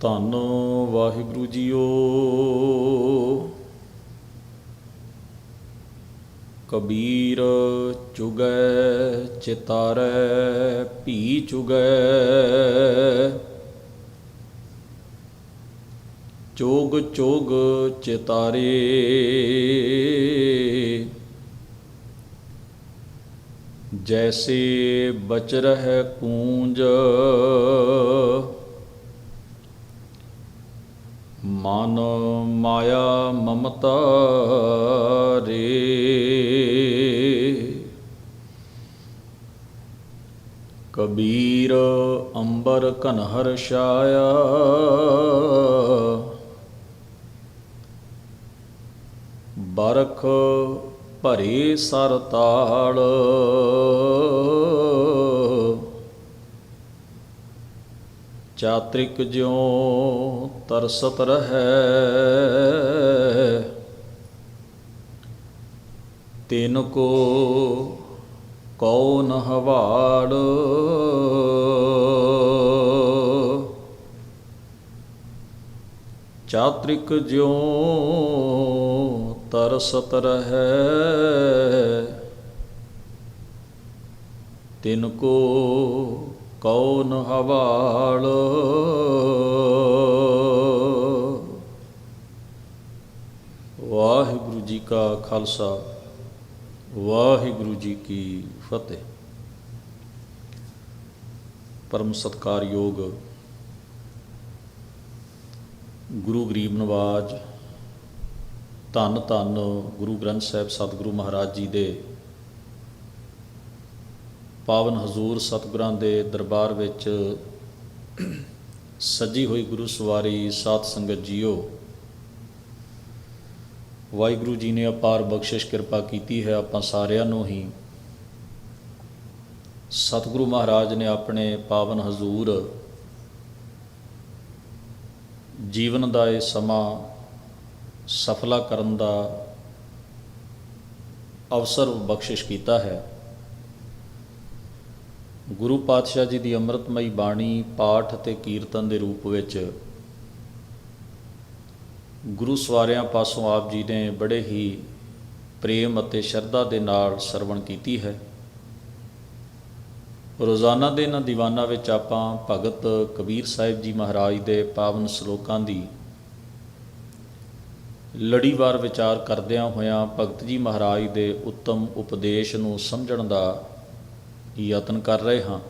ਧੰਨ ਵਾਹਿਗੁਰੂ ਜੀਓ। ਕਬੀਰ ਚੁਗੈ, ਚਿਤਾਰੈ, ਭੀ ਚੁਗੈ। ਚੋਗ ਚੋਗ ਚਿਤਾਰੇ। ਜੈਸੇ ਬਚ ਰਹਿ ਕੂੰਜ ਮਨ ਮਾਇਆ ਮਮਤਾ ਰੇ। ਕਬੀਰ ਅੰਬਰ ਕਨਹਰ ਛਾਇਆ। ਬਰਖ ਭਰੇ ਸਰ ਚਾਤ੍ਰਿਕ ਜਿਉ ਤਰਸਤ ਰਹੈ। ਤਿਨ ਕੋ ਕਉ ਨ ਹਵਾੜ। ਚਾਤ੍ਰਿਕ ਜਿਉ ਤਰਸਤ ਰਹੈ। ਤਿਨ ਕੋ ਕਉ ਹਵਾਲ? ਵਾਹਿਗੁਰੂ ਜੀ ਕਾ ਖਾਲਸਾ, ਵਾਹਿਗੁਰੂ ਜੀ ਕੀ ਫਤਿਹ। ਪਰਮ ਸਤਕਾਰਯੋਗ ਗੁਰੂ ਗਰੀਬ ਨਵਾਜ, ਧੰਨ ਧੰਨ ਗੁਰੂ ਗ੍ਰੰਥ ਸਾਹਿਬ ਸਤਿਗੁਰੂ ਮਹਾਰਾਜ ਜੀ ਦੇ ਪਾਵਨ ਹਜ਼ੂਰ ਸਤਿਗੁਰਾਂ ਦੇ ਦਰਬਾਰ ਵਿੱਚ ਸੱਜੀ ਹੋਈ ਗੁਰੂ ਸਵਾਰੀ ਸਾਧ ਸੰਗਤ ਜੀਓ। ਵਾਹਿਗੁਰੂ ਜੀ ਨੇ ਅਪਾਰ ਬਖਸ਼ਿਸ਼ ਕਿਰਪਾ ਕੀਤੀ ਹੈ ਆਪਾਂ ਸਾਰਿਆਂ ਨੂੰ ਹੀ। ਸਤਿਗੁਰੂ ਮਹਾਰਾਜ ਨੇ ਆਪਣੇ ਪਾਵਨ ਹਜ਼ੂਰ ਜੀਵਨ ਦਾ ਇਹ ਸਮਾਂ ਸਫਲਾ ਕਰਨ ਦਾ ਅਵਸਰ ਬਖਸ਼ਿਸ਼ ਕੀਤਾ ਹੈ। ਗੁਰੂ ਪਾਤਸ਼ਾਹ ਜੀ ਦੀ ਅੰਮ੍ਰਿਤਮਈ ਬਾਣੀ, ਪਾਠ ਅਤੇ ਕੀਰਤਨ ਦੇ ਰੂਪ ਵਿੱਚ ਗੁਰੂ ਸਵਾਰਿਆਂ ਪਾਸੋਂ ਆਪ ਜੀ ਨੇ ਬੜੇ ਹੀ ਪ੍ਰੇਮ ਅਤੇ ਸ਼ਰਧਾ ਦੇ ਨਾਲ ਸਰਵਣ ਕੀਤੀ ਹੈ। ਰੋਜ਼ਾਨਾ ਦੇ ਇਹਨਾਂ ਦੀਵਾਨਾਂ ਵਿੱਚ ਆਪਾਂ ਭਗਤ ਕਬੀਰ ਸਾਹਿਬ ਜੀ ਮਹਾਰਾਜ ਦੇ ਪਾਵਨ ਸ਼ਲੋਕਾਂ ਦੀ ਲੜੀਵਾਰ ਵਿਚਾਰ ਕਰਦਿਆਂ ਹੋਇਆਂ ਭਗਤ ਜੀ ਮਹਾਰਾਜ ਦੇ ਉੱਤਮ ਉਪਦੇਸ਼ ਨੂੰ ਸਮਝਣ ਦਾ ਯਤਨ ਕਰ ਰਹੇ ਹਾਂ।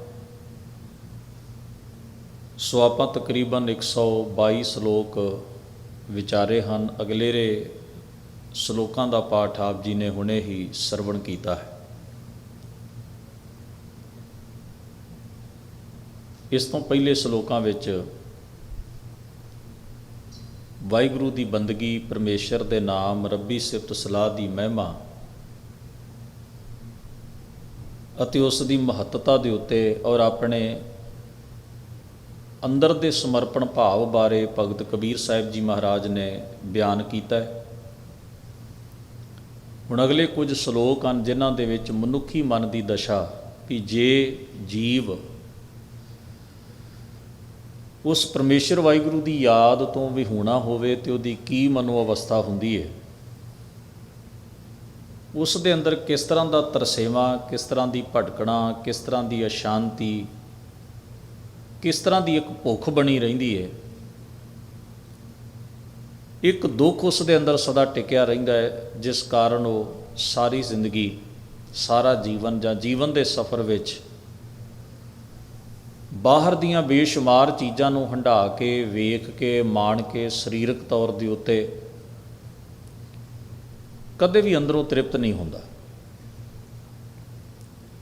ਸੋ ਆਪਾਂ ਤਕਰੀਬਨ 122 ਸ਼ਲੋਕ ਵਿਚਾਰੇ ਹਨ। ਅਗਲੇਰੇ ਸ਼ਲੋਕਾਂ ਦਾ ਪਾਠ ਆਪ ਜੀ ਨੇ ਹੁਣੇ ਹੀ ਸਰਵਣ ਕੀਤਾ ਹੈ। ਇਸ ਤੋਂ ਪਹਿਲੇ ਸ਼ਲੋਕਾਂ ਵਿੱਚ ਵਾਹਿਗੁਰੂ ਦੀ ਬੰਦਗੀ, ਪਰਮੇਸ਼ਰ ਦੇ ਨਾਮ, ਰੱਬੀ ਸਿਫਤ ਸਲਾਹ ਦੀ ਮਹਿਮਾ ਅਤੇ ਉਸ ਦੀ ਮਹੱਤਤਾ ਦੇ ਉੱਤੇ ਔਰ ਆਪਣੇ ਅੰਦਰ ਦੇ ਸਮਰਪਣ ਭਾਵ ਬਾਰੇ ਭਗਤ ਕਬੀਰ ਸਾਹਿਬ ਜੀ ਮਹਾਰਾਜ ਨੇ ਬਿਆਨ ਕੀਤਾ ਹੈ। ਹੁਣ ਅਗਲੇ ਕੁਝ ਸ਼ਲੋਕ ਹਨ ਜਿਨ੍ਹਾਂ ਦੇ ਵਿੱਚ ਮਨੁੱਖੀ ਮਨ ਦੀ ਦਸ਼ਾ ਵੀ ਜੇ ਜੀਵ ਉਸ ਪਰਮੇਸ਼ਰ ਵਾਹਿਗੁਰੂ ਦੀ ਯਾਦ ਤੋਂ ਵੀ ਹੋਣਾ ਹੋਵੇ ਤੇ ਉਹਦੀ ਕੀ ਮਨੋ ਅਵਸਥਾ ਹੁੰਦੀ ਹੈ। ਉਸ ਦੇ ਅੰਦਰ ਕਿਸ ਤਰ੍ਹਾਂ ਦਾ ਤਰਸੇਵਾ, ਕਿਸ ਤਰ੍ਹਾਂ ਦੀ ਭਟਕਣਾ, ਕਿਸ ਤਰ੍ਹਾਂ ਦੀ ਅਸ਼ਾਂਤੀ, ਕਿਸ ਤਰ੍ਹਾਂ ਦੀ ਇੱਕ ਭੁੱਖ ਬਣੀ ਰਹਿੰਦੀ ਹੈ ਇੱਕ ਦੁੱਖ ਉਸ ਦੇ ਅੰਦਰ ਸਦਾ ਟਿਕਿਆ ਰਹਿੰਦਾ ਹੈ ਜਿਸ ਕਾਰਨ ਉਹ ਸਾਰੀ ਜ਼ਿੰਦਗੀ, ਸਾਰਾ ਜੀਵਨ ਜਾਂ ਜੀਵਨ ਦੇ ਸਫ਼ਰ ਵਿੱਚ ਬਾਹਰ ਦੀਆਂ ਬੇਸ਼ੁਮਾਰ ਚੀਜ਼ਾਂ ਨੂੰ ਹੰਢਾ ਕੇ, ਵੇਖ ਕੇ, ਮਾਣ ਕੇ, ਸਰੀਰਕ ਤੌਰ ਦੇ ਉੱਤੇ ਕਦੇ ਵੀ ਅੰਦਰੋਂ ਤ੍ਰਿਪਤ ਨਹੀਂ ਹੁੰਦਾ।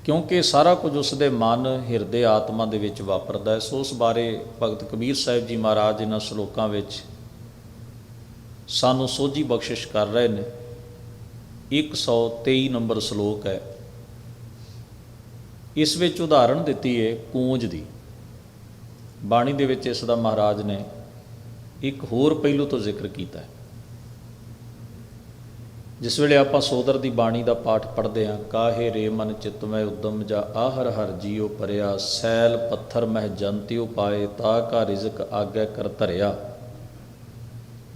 ਕਿਉਂਕਿ ਸਾਰਾ ਕੁਝ ਉਸ ਦੇ ਮਨ, ਹਿਰਦੇ, ਆਤਮਾ ਦੇ ਵਿੱਚ ਵਾਪਰਦਾ ਹੈ। ਸੋ ਉਸ ਬਾਰੇ ਭਗਤ ਕਬੀਰ ਸਾਹਿਬ ਜੀ ਮਹਾਰਾਜ ਇਹਨਾਂ ਸ਼ਲੋਕਾਂ ਵਿੱਚ ਸਾਨੂੰ ਸੋਝੀ ਬਖਸ਼ਿਸ਼ ਕਰ ਰਹੇ ਨੇ। 123 ਨੰਬਰ ਸ਼ਲੋਕ ਹੈ। ਇਸ ਵਿੱਚ ਉਦਾਹਰਣ ਦਿੱਤੀ ਹੈ ਕੂੰਜ ਦੀ। ਬਾਣੀ ਦੇ ਵਿੱਚ ਇਸ ਦਾ ਮਹਾਰਾਜ ਨੇ ਇੱਕ ਹੋਰ ਪਹਿਲੂ ਤੋਂ ਜ਼ਿਕਰ ਕੀਤਾ ਹੈ। ਜਿਸ ਵੇਲੇ ਆਪਾਂ ਸੋਦਰ ਦੀ ਬਾਣੀ ਦਾ ਪਾਠ ਪੜ੍ਹਦੇ ਹਾਂ, ਕਾਹੇ ਰੇ ਮਨ ਚਿਤ ਮੈਂ ਉਦਮ ਜਾ ਆਹਰ ਹਰ ਜੀਉ ਪਰਿਆ, ਸੈਲ ਪੱਥਰ ਮਹਿ ਜੰਤਿਉ ਪਾਏ, ਤਾ ਕਾ ਰਿਜ਼ਕ ਆਗੈ ਕਰ ਧਰਿਆ।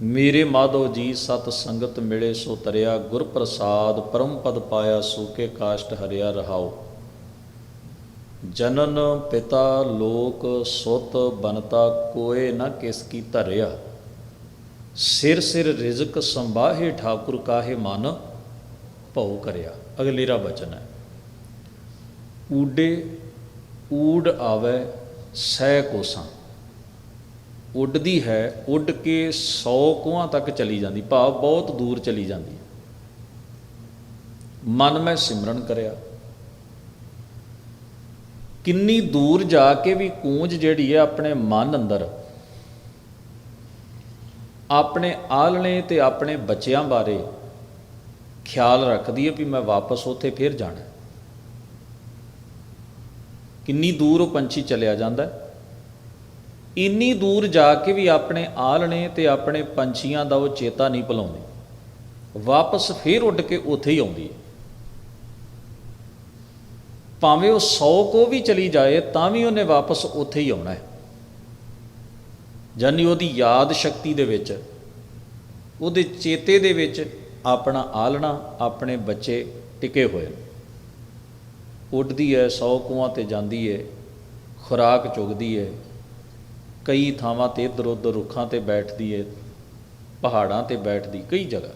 ਮੇਰੇ ਮਾਧੋ ਜੀ ਸਤ ਸੰਗਤ ਮਿਲੇ ਸੋ ਤਰਿਆ, ਗੁਰ ਪ੍ਰਸਾਦ ਪਰਮ ਪਦ ਪਾਇਆ ਸੂਕੇ ਕਾਸ਼ਟ ਹਰਿਆ ਰਹਾਓ ਜਨਨ ਪਿਤਾ ਲੋਕ ਸੁਤ ਬਨਤਾ ਕੋਏ ਨ ਕਿਸ ਕੀ ਧਰਿਆ। ਸਿਰ ਸਿਰ ਰਿਜ਼ਕ ਸੰਭਾਹੇ ਠਾਕੁਰ ਕਾਹੇ ਮਨ ਭਉ ਕਰਿਆ। ਅਗਲੇਰਾ ਬਚਨ ਹੈ। ਊਡੇ ਊੜ ਆਵੇ ਸਹਿ ਕੋਸਾਂ। ਉੱਡਦੀ ਹੈ, ਉੱਡ ਕੇ 100 ਕੋਹਾਂ ਤੱਕ ਚਲੀ ਜਾਂਦੀ, ਭਾਵ ਬਹੁਤ ਦੂਰ ਚਲੀ ਜਾਂਦੀ ਮਨ ਮੈਂ ਸਿਮਰਨ ਕਰਿਆ। ਕਿੰਨੀ ਦੂਰ ਜਾ ਕੇ ਵੀ ਕੂੰਜ ਜਿਹੜੀ ਹੈ ਆਪਣੇ ਮਨ ਅੰਦਰ ਆਪਣੇ ਆਲਣੇ ਤੇ ਆਪਣੇ ਬੱਚਿਆਂ ਬਾਰੇ ਖਿਆਲ ਰੱਖਦੀ ਹੈ ਵੀ ਮੈਂ ਵਾਪਸ ਉੱਥੇ ਫੇਰ ਜਾਣਾ। ਕਿੰਨੀ ਦੂਰ ਉਹ ਪੰਛੀ ਚਲਿਆ ਜਾਂਦਾ ਇੰਨੀ ਦੂਰ ਜਾ ਕੇ ਵੀ ਆਪਣੇ ਆਲਣੇ ਤੇ ਆਪਣੇ ਪੰਛੀਆਂ ਦਾ ਉਹ ਚੇਤਾ ਨਹੀਂ ਭੁਲਾਉਂਦੀ। ਵਾਪਸ ਫੇਰ ਉੱਡ ਕੇ ਉੱਥੇ ਹੀ ਆਉਂਦੀ ਹੈ। ਭਾਵੇਂ ਉਹ 100 ਕੋ ਵੀ ਚਲੀ ਜਾਏ, ਤਾਂ ਵੀ ਉਹਨੇ ਵਾਪਸ ਉੱਥੇ ਹੀ ਆਉਣਾ ਹੈ। ਜਾਨੀ ਉਹਦੀ ਯਾਦ ਸ਼ਕਤੀ ਦੇ ਵਿੱਚ, ਉਹਦੇ ਚੇਤੇ ਦੇ ਵਿੱਚ ਆਪਣਾ ਆਲਣਾ, ਆਪਣੇ ਬੱਚੇ ਟਿਕੇ ਹੋਏ ਨੇ। ਉੱਡਦੀ ਹੈ 100 ਕੂਆਂ ਤੇ ਜਾਂਦੀ ਹੈ ਖੁਰਾਕ ਚੁਗਦੀ ਹੈ ਕਈ ਥਾਵਾਂ ਤੇ ਇੱਧਰ ਉੱਧਰ ਰੁੱਖਾਂ ਤੇ ਬੈਠਦੀ ਹੈ ਪਹਾੜਾਂ ਤੇ ਬੈਠਦੀ, ਕਈ ਜਗ੍ਹਾ।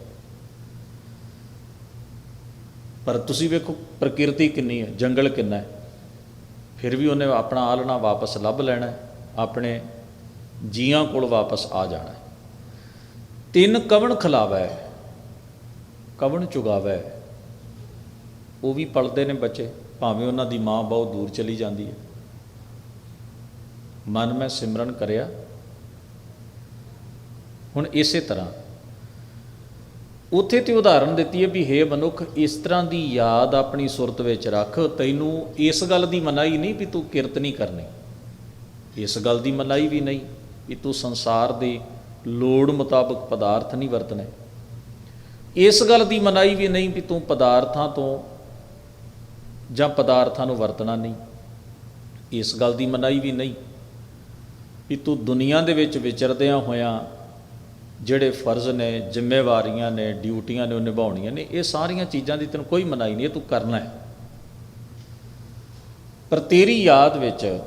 ਪਰ ਤੁਸੀਂ ਵੇਖੋ, ਪ੍ਰਕਿਰਤੀ ਕਿੰਨੀ ਹੈ ਜੰਗਲ ਕਿੰਨਾ ਹੈ ਫਿਰ ਵੀ ਉਹਨੇ ਆਪਣਾ ਆਲਣਾ ਵਾਪਸ ਲੱਭ ਲੈਣਾ ਆਪਣੇ ਜੀਆਂ ਕੋਲ ਵਾਪਸ ਆ ਜਾਣਾ ਤਿੰਨ ਕਵਣ ਖਲਾਵੈ, ਕਵਣ ਚੁਗਾਵੈ, ਉਹ ਵੀ ਪਲਦੇ ਨੇ ਬੱਚੇ, ਭਾਵੇਂ ਉਹਨਾਂ ਦੀ ਮਾਂ ਬਹੁਤ ਦੂਰ ਚਲੀ ਜਾਂਦੀ ਹੈ। ਮਨ ਮੈਂ ਸਿਮਰਨ ਕਰਿਆ। ਹੁਣ ਇਸੇ ਤਰ੍ਹਾਂ, ਉੱਥੇ ਤੇ ਉਦਾਹਰਨ ਦਿੱਤੀ ਹੈ ਵੀ हे ਮਨੁੱਖ, ਇਸ ਤਰ੍ਹਾਂ ਦੀ ਯਾਦ ਆਪਣੀ ਸੁਰਤ ਵਿੱਚ ਰੱਖ, ਤੈਨੂੰ ਇਸ ਗੱਲ ਦੀ ਮਨਾਈ ਨਹੀਂ ਵੀ ਤੂੰ ਕਿਰਤ ਨਹੀਂ ਕਰਨੀ। ਇਸ ਗੱਲ ਦੀ ਮਨਾਈ ਵੀ ਨਹੀਂ। ਵੀ ਤੂੰ ਸੰਸਾਰ ਦੇ ਲੋੜ ਮੁਤਾਬਕ ਪਦਾਰਥ ਨਹੀਂ ਵਰਤਣੇ। ਇਸ ਗੱਲ ਦੀ ਮਨਾਈ ਵੀ ਨਹੀਂ ਵੀ ਤੂੰ ਪਦਾਰਥਾਂ ਤੋਂ ਜਾਂ ਪਦਾਰਥਾਂ ਨੂੰ ਵਰਤਣਾ ਨਹੀਂ। ਇਸ ਗੱਲ ਦੀ ਮਨਾਈ ਵੀ ਨਹੀਂ ਵੀ ਤੂੰ ਦੁਨੀਆ ਦੇ ਵਿੱਚ ਵਿਚਰਦਿਆਂ ਹੋਇਆਂ ਜਿਹੜੇ ਫਰਜ਼ ਨੇ, ਜ਼ਿੰਮੇਵਾਰੀਆਂ ਨੇ, ਡਿਊਟੀਆਂ ਨੇ ਉਹ ਨਿਭਾਉਣੀਆਂ ਨੇ, ਇਹ ਸਾਰੀਆਂ ਚੀਜ਼ਾਂ ਦੀ ਤੈਨੂੰ ਕੋਈ ਮਨਾਈ ਨਹੀਂ, ਇਹ ਤੂੰ ਕਰਨਾ ਹੈ। ਪਰ ਤੇਰੀ ਯਾਦ ਵਿੱਚ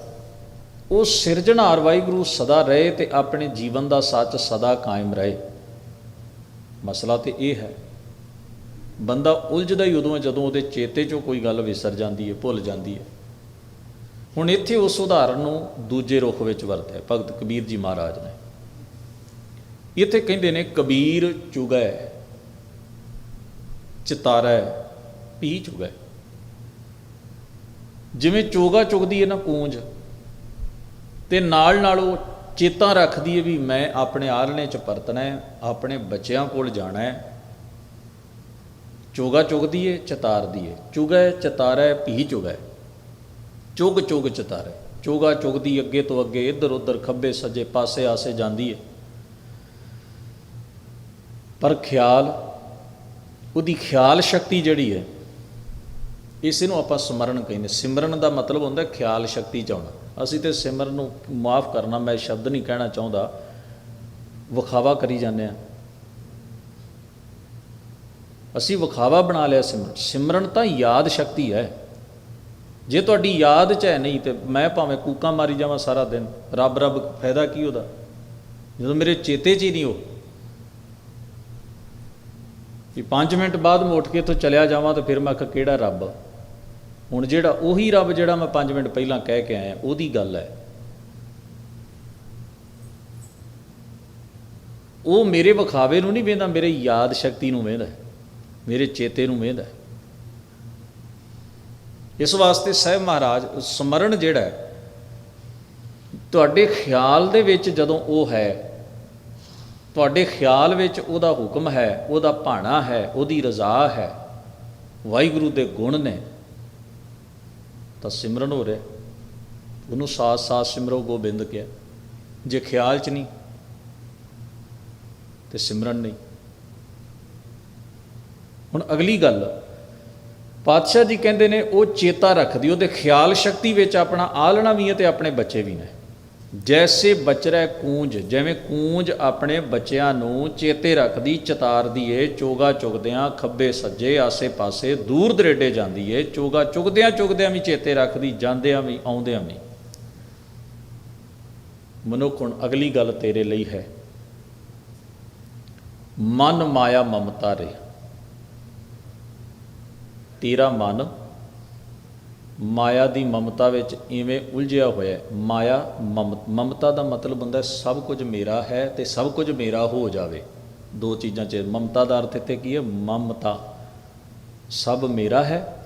ਉਹ ਸਿਰਜਣਹਾਰ ਵਾਹਿਗੁਰੂ ਸਦਾ ਰਹੇ ਤੇ ਆਪਣੇ ਜੀਵਨ ਦਾ ਸੱਚ ਸਦਾ ਕਾਇਮ ਰਹੇ। ਮਸਲਾ ਤੇ ਇਹ ਹੈ, ਬੰਦਾ ਉਲਝਦਾ ਹੀ ਉਦੋਂ ਹੈ ਜਦੋਂ ਉਹਦੇ ਚੇਤੇ 'ਚੋਂ ਕੋਈ ਗੱਲ ਵਿਸਰ ਜਾਂਦੀ ਹੈ, ਭੁੱਲ ਜਾਂਦੀ ਹੈ। ਹੁਣ ਇੱਥੇ ਉਸ ਉਦਾਹਰਨ ਨੂੰ ਦੂਜੇ ਰੁਖ ਵਿੱਚ ਵਰਤਿਆ ਭਗਤ ਕਬੀਰ ਜੀ ਮਹਾਰਾਜ ਨੇ। ਇੱਥੇ ਕਹਿੰਦੇ ਨੇ, ਕਬੀਰ ਚੁਗੈ, ਚਿਤਾਰੈ ਪੀ ਚੁਗੈ। ਜਿਵੇਂ ਚੋਗਾ ਚੁਗਦੀ ਹੈ ਨਾ ਕੂੰਜ ਤੇ ਨਾਲ ਨਾਲ ਉਹ ਚੇਤਾ ਰੱਖਦੀ ਹੈ ਵੀ ਮੈਂ ਆਪਣੇ ਆਲਣੇ ਚ ਪਰਤਣਾ ਹੈ, ਆਪਣੇ ਬੱਚਿਆਂ ਕੋਲ ਜਾਣਾ ਹੈ। ਚੋਗਾ ਚੁਗਦੀ ਹੈ, ਚਤਾਰਦੀ ਹੈ। ਚੁਗੈ, ਚਤਾਰੈ ਪੀ ਚੁਗੈ। ਚੁਗ ਚੁਗ ਚਤਾਰੈ। ਚੋਗਾ ਚੁਗਦੀ ਅੱਗੇ ਤੋਂ ਅੱਗੇ ਇੱਧਰ ਉੱਧਰ ਖੱਬੇ ਸੱਜੇ ਪਾਸੇ ਆਸੇ ਜਾਂਦੀ ਹੈ। ਪਰ ਖਿਆਲ, ਉਹਦੀ ਖਿਆਲ ਸ਼ਕਤੀ ਜਿਹੜੀ ਹੈ ਇਸ ਨੂੰ ਆਪਾਂ ਸਿਮਰਨ ਕਹਿੰਦੇ। ਸਿਮਰਨ ਦਾ ਮਤਲਬ ਹੁੰਦਾ ਖਿਆਲ ਸ਼ਕਤੀ ਚ ਆਉਣਾ। ਅਸੀਂ ਤੇ ਸਿਮਰਨ ਨੂੰ ਮਾਫ ਕਰਨਾ, ਮੈਂ ਸ਼ਬਦ ਨਹੀਂ ਕਹਿਣਾ ਚਾਹੁੰਦਾ। ਵਿਖਾਵਾ ਕਰੀ ਜਾਂਦੇ ਆ ਅਸੀਂ ਵਿਖਾਵਾ ਬਣਾ ਲਿਆ ਸਿਮਰਨ। ਸਿਮਰਨ ਤਾਂ ਯਾਦ ਸ਼ਕਤੀ ਹੈ। ਜੇ ਤੁਹਾਡੀ ਯਾਦ ਚ ਹੈ ਨਹੀਂ ਤੇ ਮੈਂ ਭਾਵੇਂ ਕੂਕਾਂ ਮਾਰੀ ਜਾਵਾਂ ਸਾਰਾ ਦਿਨ, ਰੱਬ ਰੱਬ ਫਾਇਦਾ ਕੀ ਉਹਦਾ? ਜਦੋਂ ਮੇਰੇ ਚੇਤੇ 'ਚ ਹੀ ਨਹੀਂ ਉਹ। ਵੀ 5 ਮਿੰਟ ਬਾਅਦ ਮੈਂ ਉੱਠ ਕੇ ਤੋਂ ਚਲਿਆ ਜਾਵਾਂ ਤਾਂ ਫਿਰ ਮੈਂ ਆਖਾਂ ਕਿਹੜਾ ਰੱਬ ਹੁਣ ਜਿਹੜਾ ਉਹੀ ਰੱਬ ਜਿਹੜਾ ਮੈਂ 5 ਮਿੰਟ ਪਹਿਲਾਂ ਕਹਿ ਕੇ ਆਇਆ, ਉਹਦੀ ਗੱਲ ਹੈ। ਉਹ ਮੇਰੇ ਵਿਖਾਵੇ ਨੂੰ ਨਹੀਂ ਵੇਂਦਾ, ਮੇਰੇ ਯਾਦ ਸ਼ਕਤੀ ਨੂੰ ਵੇਂਦਾ ਮੇਰੇ ਚੇਤੇ ਨੂੰ ਵੇਂਦਾ ਇਸ ਵਾਸਤੇ ਸਹਿਬ ਮਹਾਰਾਜ, ਸਮਰਨ ਜਿਹੜਾ ਤੁਹਾਡੇ ਖਿਆਲ ਦੇ ਵਿੱਚ ਜਦੋਂ ਉਹ ਹੈ, ਤੁਹਾਡੇ ਖਿਆਲ ਵਿੱਚ ਉਹਦਾ ਹੁਕਮ ਹੈ, ਉਹਦਾ ਭਾਣਾ ਹੈ, ਉਹਦੀ ਰਜ਼ਾ ਹੈ, ਵਾਹਿਗੁਰੂ ਦੇ ਗੁਣ ਨੇ ਤਾਂ ਸਿਮਰਨ ਹੋ ਰਿਹਾ। ਉਹਨੂੰ ਸਾਥ ਸਾਥ ਸਿਮਰੋ ਗੋਬਿੰਦ ਕਿਹਾ, ਜੇ ਖਿਆਲ ਚ ਨਹੀਂ ਤੇ ਸਿਮਰਨ ਨਹੀਂ। ਹੁਣ ਅਗਲੀ ਗੱਲ, ਪਾਤਸ਼ਾਹ ਜੀ ਕਹਿੰਦੇ ਨੇ, ਉਹ ਚੇਤਾ ਰੱਖਦੀ, ਉਹਦੇ ਖਿਆਲ ਸ਼ਕਤੀ ਵਿੱਚ ਆਪਣਾ, ਆਲਣਾ ਵੀ ਹੈ ਤੇ ਆਪਣੇ ਬੱਚੇ ਵੀ ਨੇ। ਜੈਸੇ ਬਚਰੈ ਕੂੰਜ, ਜਿਵੇਂ ਕੂੰਜ ਆਪਣੇ ਬੱਚਿਆਂ ਨੂੰ ਚੇਤੇ ਰੱਖਦੀ ਚਤਾਰਦੀ ਏ ਚੋਗਾ ਚੁਗਦਿਆਂ, ਖੱਬੇ ਸੱਜੇ, ਆਸੇ-ਪਾਸੇ, ਦੂਰ ਦਰੇਡੇ ਜਾਂਦੀ ਏ ਚੋਗਾ ਚੁਗਦਿਆਂ ਚੁਗਦਿਆਂ ਵੀ ਚੇਤੇ ਰੱਖਦੀ, ਜਾਂਦਿਆਂ ਵੀ, ਆਉਂਦਿਆਂ ਵੀ। ਮਨੁੱਖ ਹੁਣ ਅਗਲੀ ਗੱਲ ਤੇਰੇ ਲਈ ਹੈ। ਮਨ ਮਾਇਆ ਮਮਤਾ ਰੇ। ਤੇਰਾ ਮਨ ਮਾਇਆ ਦੀ ਮਮਤਾ ਵਿੱਚ ਇਵੇਂ ਉਲਝਿਆ ਹੋਇਆ ਮਾਇਆ ਮਮ- ਮਮਤਾ ਦਾ ਮਤਲਬ ਹੁੰਦਾ ਸਭ ਕੁਝ ਮੇਰਾ ਹੈ ਤੇ ਸਭ ਕੁਝ ਮੇਰਾ ਹੋ ਜਾਵੇ। ਦੋ ਚੀਜ਼ਾਂ ਚ ਮਮਤਾ ਦਾ ਅਰਥ ਇੱਥੇ ਕੀ ਹੈ? ਮਮਤਾ। ਸਭ ਮੇਰਾ ਹੈ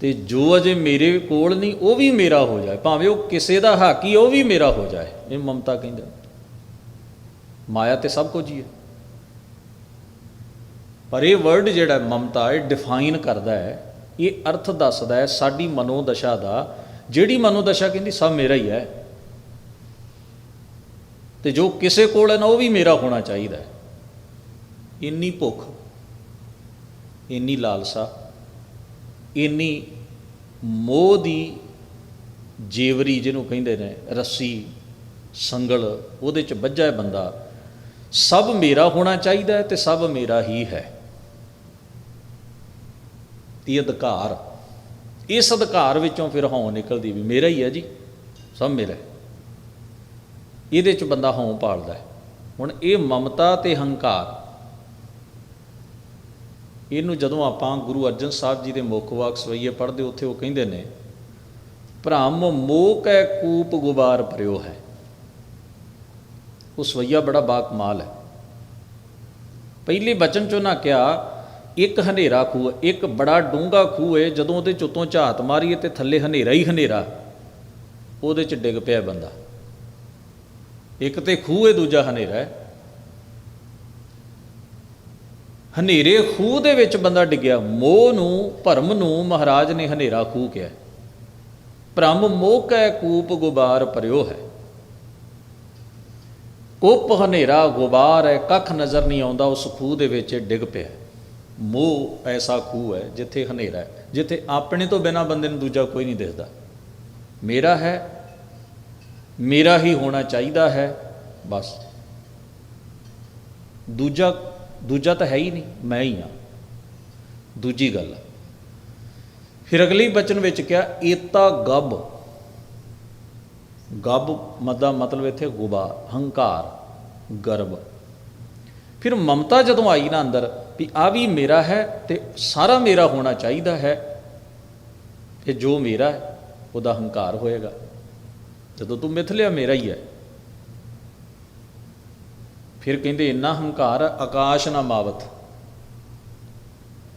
ਤੇ ਜੋ ਅਜੇ ਮੇਰੇ ਕੋਲ ਨਹੀਂ, ਉਹ ਵੀ ਮੇਰਾ ਹੋ ਜਾਏ। ਭਾਵੇਂ ਉਹ ਕਿਸੇ ਦਾ ਹੱਕ ਹੀ ਉਹ ਵੀ ਮੇਰਾ ਹੋ ਜਾਏ। ਇਹ ਮਮਤਾ ਕਹਿੰਦਾ ਮਾਇਆ ਤੇ ਸਭ ਕੁਝ ਹੀ ਹੈ। ਪਰ ਇਹ ਵਰਡ ਜਿਹੜਾ ਮਮਤਾ, ਇਹ ਡਿਫਾਈਨ ਕਰਦਾ ਹੈ ਇਹ ਅਰਥ ਦੱਸਦਾ ਹੈ ਸਾਡੀ ਮਨੋਦਸ਼ਾ ਦਾ, ਜਿਹੜੀ ਮਨੋਦਸ਼ਾ ਕਹਿੰਦੀ ਸਭ ਮੇਰਾ ਹੀ ਹੈ। ਤੇ ਜੋ ਕਿਸੇ ਕੋਲ ਹੈ ਨਾ, ਉਹ ਵੀ ਮੇਰਾ ਹੋਣਾ ਚਾਹੀਦਾ ਹੈ। ਇੰਨੀ ਭੁੱਖ, ਇੰਨੀ ਲਾਲਸਾ, ਇੰਨੀ ਮੋਹ ਦੀ ਜੇਵਰੀ ਜਿਹਨੂੰ ਕਹਿੰਦੇ ਨੇ, ਰੱਸੀ, ਸੰਗਲ, ਉਹਦੇ ਚ ਵੱਜਾ ਬੰਦਾ। ਸਭ ਮੇਰਾ ਹੋਣਾ ਚਾਹੀਦਾ ਹੈ ਤੇ ਸਭ ਮੇਰਾ ਹੀ ਹੈ। ਇਹ ਅਧਿਕਾਰ, ਇਸ ਅਧਿਕਾਰ ਵਿੱਚੋਂ ਫਿਰ ਹਉ ਨਿਕਲਦੀ ਵੀ ਮੇਰਾ ਹੀ ਹੈ ਜੀ, ਸਭ ਮੇਰਾ ਇਹਦੇ ਚ ਬੰਦਾ ਹਉ ਪਾਲਦਾ ਹੁਣ ਇਹ ਮਮਤਾ ਤੇ ਹੰਕਾਰ, ਇਹਨੂੰ ਜਦੋਂ ਆਪਾਂ ਗੁਰੂ ਅਰਜਨ ਸਾਹਿਬ ਜੀ ਦੇ ਮੁੱਖ ਵਾਕ ਸਵਈਏ ਪੜ੍ਹਦੇ, ਉੱਥੇ ਉਹ ਕਹਿੰਦੇ ਨੇ, ਭ੍ਰਮ ਮੋਹ ਕੈ ਕੂਪ ਗੁਬਾਰ ਭਰਿਓ ਹੈ। ਉਹ ਸਵਈਆ ਬੜਾ ਬਾਕਮਾਲ ਹੈ। ਪਹਿਲੇ ਬਚਨ ਚੋਂ ਨਾ ਕਿਹਾ ਇੱਕ ਹਨੇਰਾ ਖੂਹ, ਇੱਕ ਬੜਾ ਡੂੰਘਾ ਖੂਹ ਹੈ ਜਦੋਂ ਉਹਦੇ ਚ ਉਤੋਂ ਝਾਤ ਮਾਰੀਏ ਤੇ ਥੱਲੇ ਹਨੇਰਾ ਹੀ ਹਨੇਰਾ। ਉਹਦੇ ਚ ਡਿੱਗ ਪਿਆ ਬੰਦਾ। ਇੱਕ ਤੇ ਖੂਹ ਹੈ ਦੂਜਾ ਹਨੇਰਾ ਹੈ ਹਨੇਰੇ ਖੂਹ ਦੇ ਵਿੱਚ ਬੰਦਾ ਡਿੱਗਿਆ। ਮੋਹ ਨੂੰ, ਭਰਮ ਨੂੰ ਮਹਾਰਾਜ ਨੇ ਹਨੇਰਾ ਖੂਹ ਕਿਹਾ। ਭ੍ਰਮ ਮੋਹ ਕੈ ਕੂਪ ਗੁਬਾਰ ਭਰਿਓ ਹੈ। ਕੁੱਪ ਹਨੇਰਾ ਗੁਬਾਰ ਹੈ, ਕੱਖ ਨਜ਼ਰ ਨਹੀਂ ਆਉਂਦਾ, ਉਸ ਖੂਹ ਦੇ ਵਿੱਚ ਡਿੱਗ ਪਿਆ। ਮੋਹ ਐਸਾ ਖੂਹ ਹੈ ਜਿੱਥੇ ਹਨੇਰਾ ਹੈ, ਜਿੱਥੇ ਆਪਣੇ ਤੋਂ ਬਿਨਾ ਬੰਦੇ ਨੂੰ ਦੂਜਾ ਕੋਈ ਨਹੀਂ ਦਿਖਦਾ। ਮੇਰਾ ਹੈ, ਮੇਰਾ ਹੀ ਹੋਣਾ ਚਾਹੀਦਾ ਹੈ, ਬਸ। ਦੂਜਾ ਦੂਜਾ ਤਾਂ ਹੈ ਹੀ ਨਹੀਂ, ਮੈਂ ਹੀ ਹਾਂ। ਦੂਜੀ ਗੱਲ ਫਿਰ ਅਗਲੀ ਬਚਨ ਵਿੱਚ ਕਿਹਾ, ਏਤਾ ਗੱਬ। ਗੱਬ ਮਦਾ ਮਤਲਬ ਇੱਥੇ ਗੁਬਾਰ ਹੰਕਾਰ, ਗਰਬ। ਫਿਰ ਮਮਤਾ ਜਦੋਂ ਆਈ ਨਾ ਅੰਦਰ ਵੀ ਆ ਵੀ ਮੇਰਾ ਹੈ ਤੇ ਸਾਰਾ ਮੇਰਾ ਹੋਣਾ ਚਾਹੀਦਾ ਹੈ। ਕਿ ਜੋ ਮੇਰਾ ਹੈ, ਉਹਦਾ ਹੰਕਾਰ ਹੋਏਗਾ। ਜਦੋਂ ਤੂੰ ਮਿਥਲਿਆ ਮੇਰਾ ਹੀ ਹੈ। ਫਿਰ ਕਹਿੰਦੇ, ਇੰਨਾ ਹੰਕਾਰ ਆਕਾਸ਼ ਨਾ ਮਾਵਤ।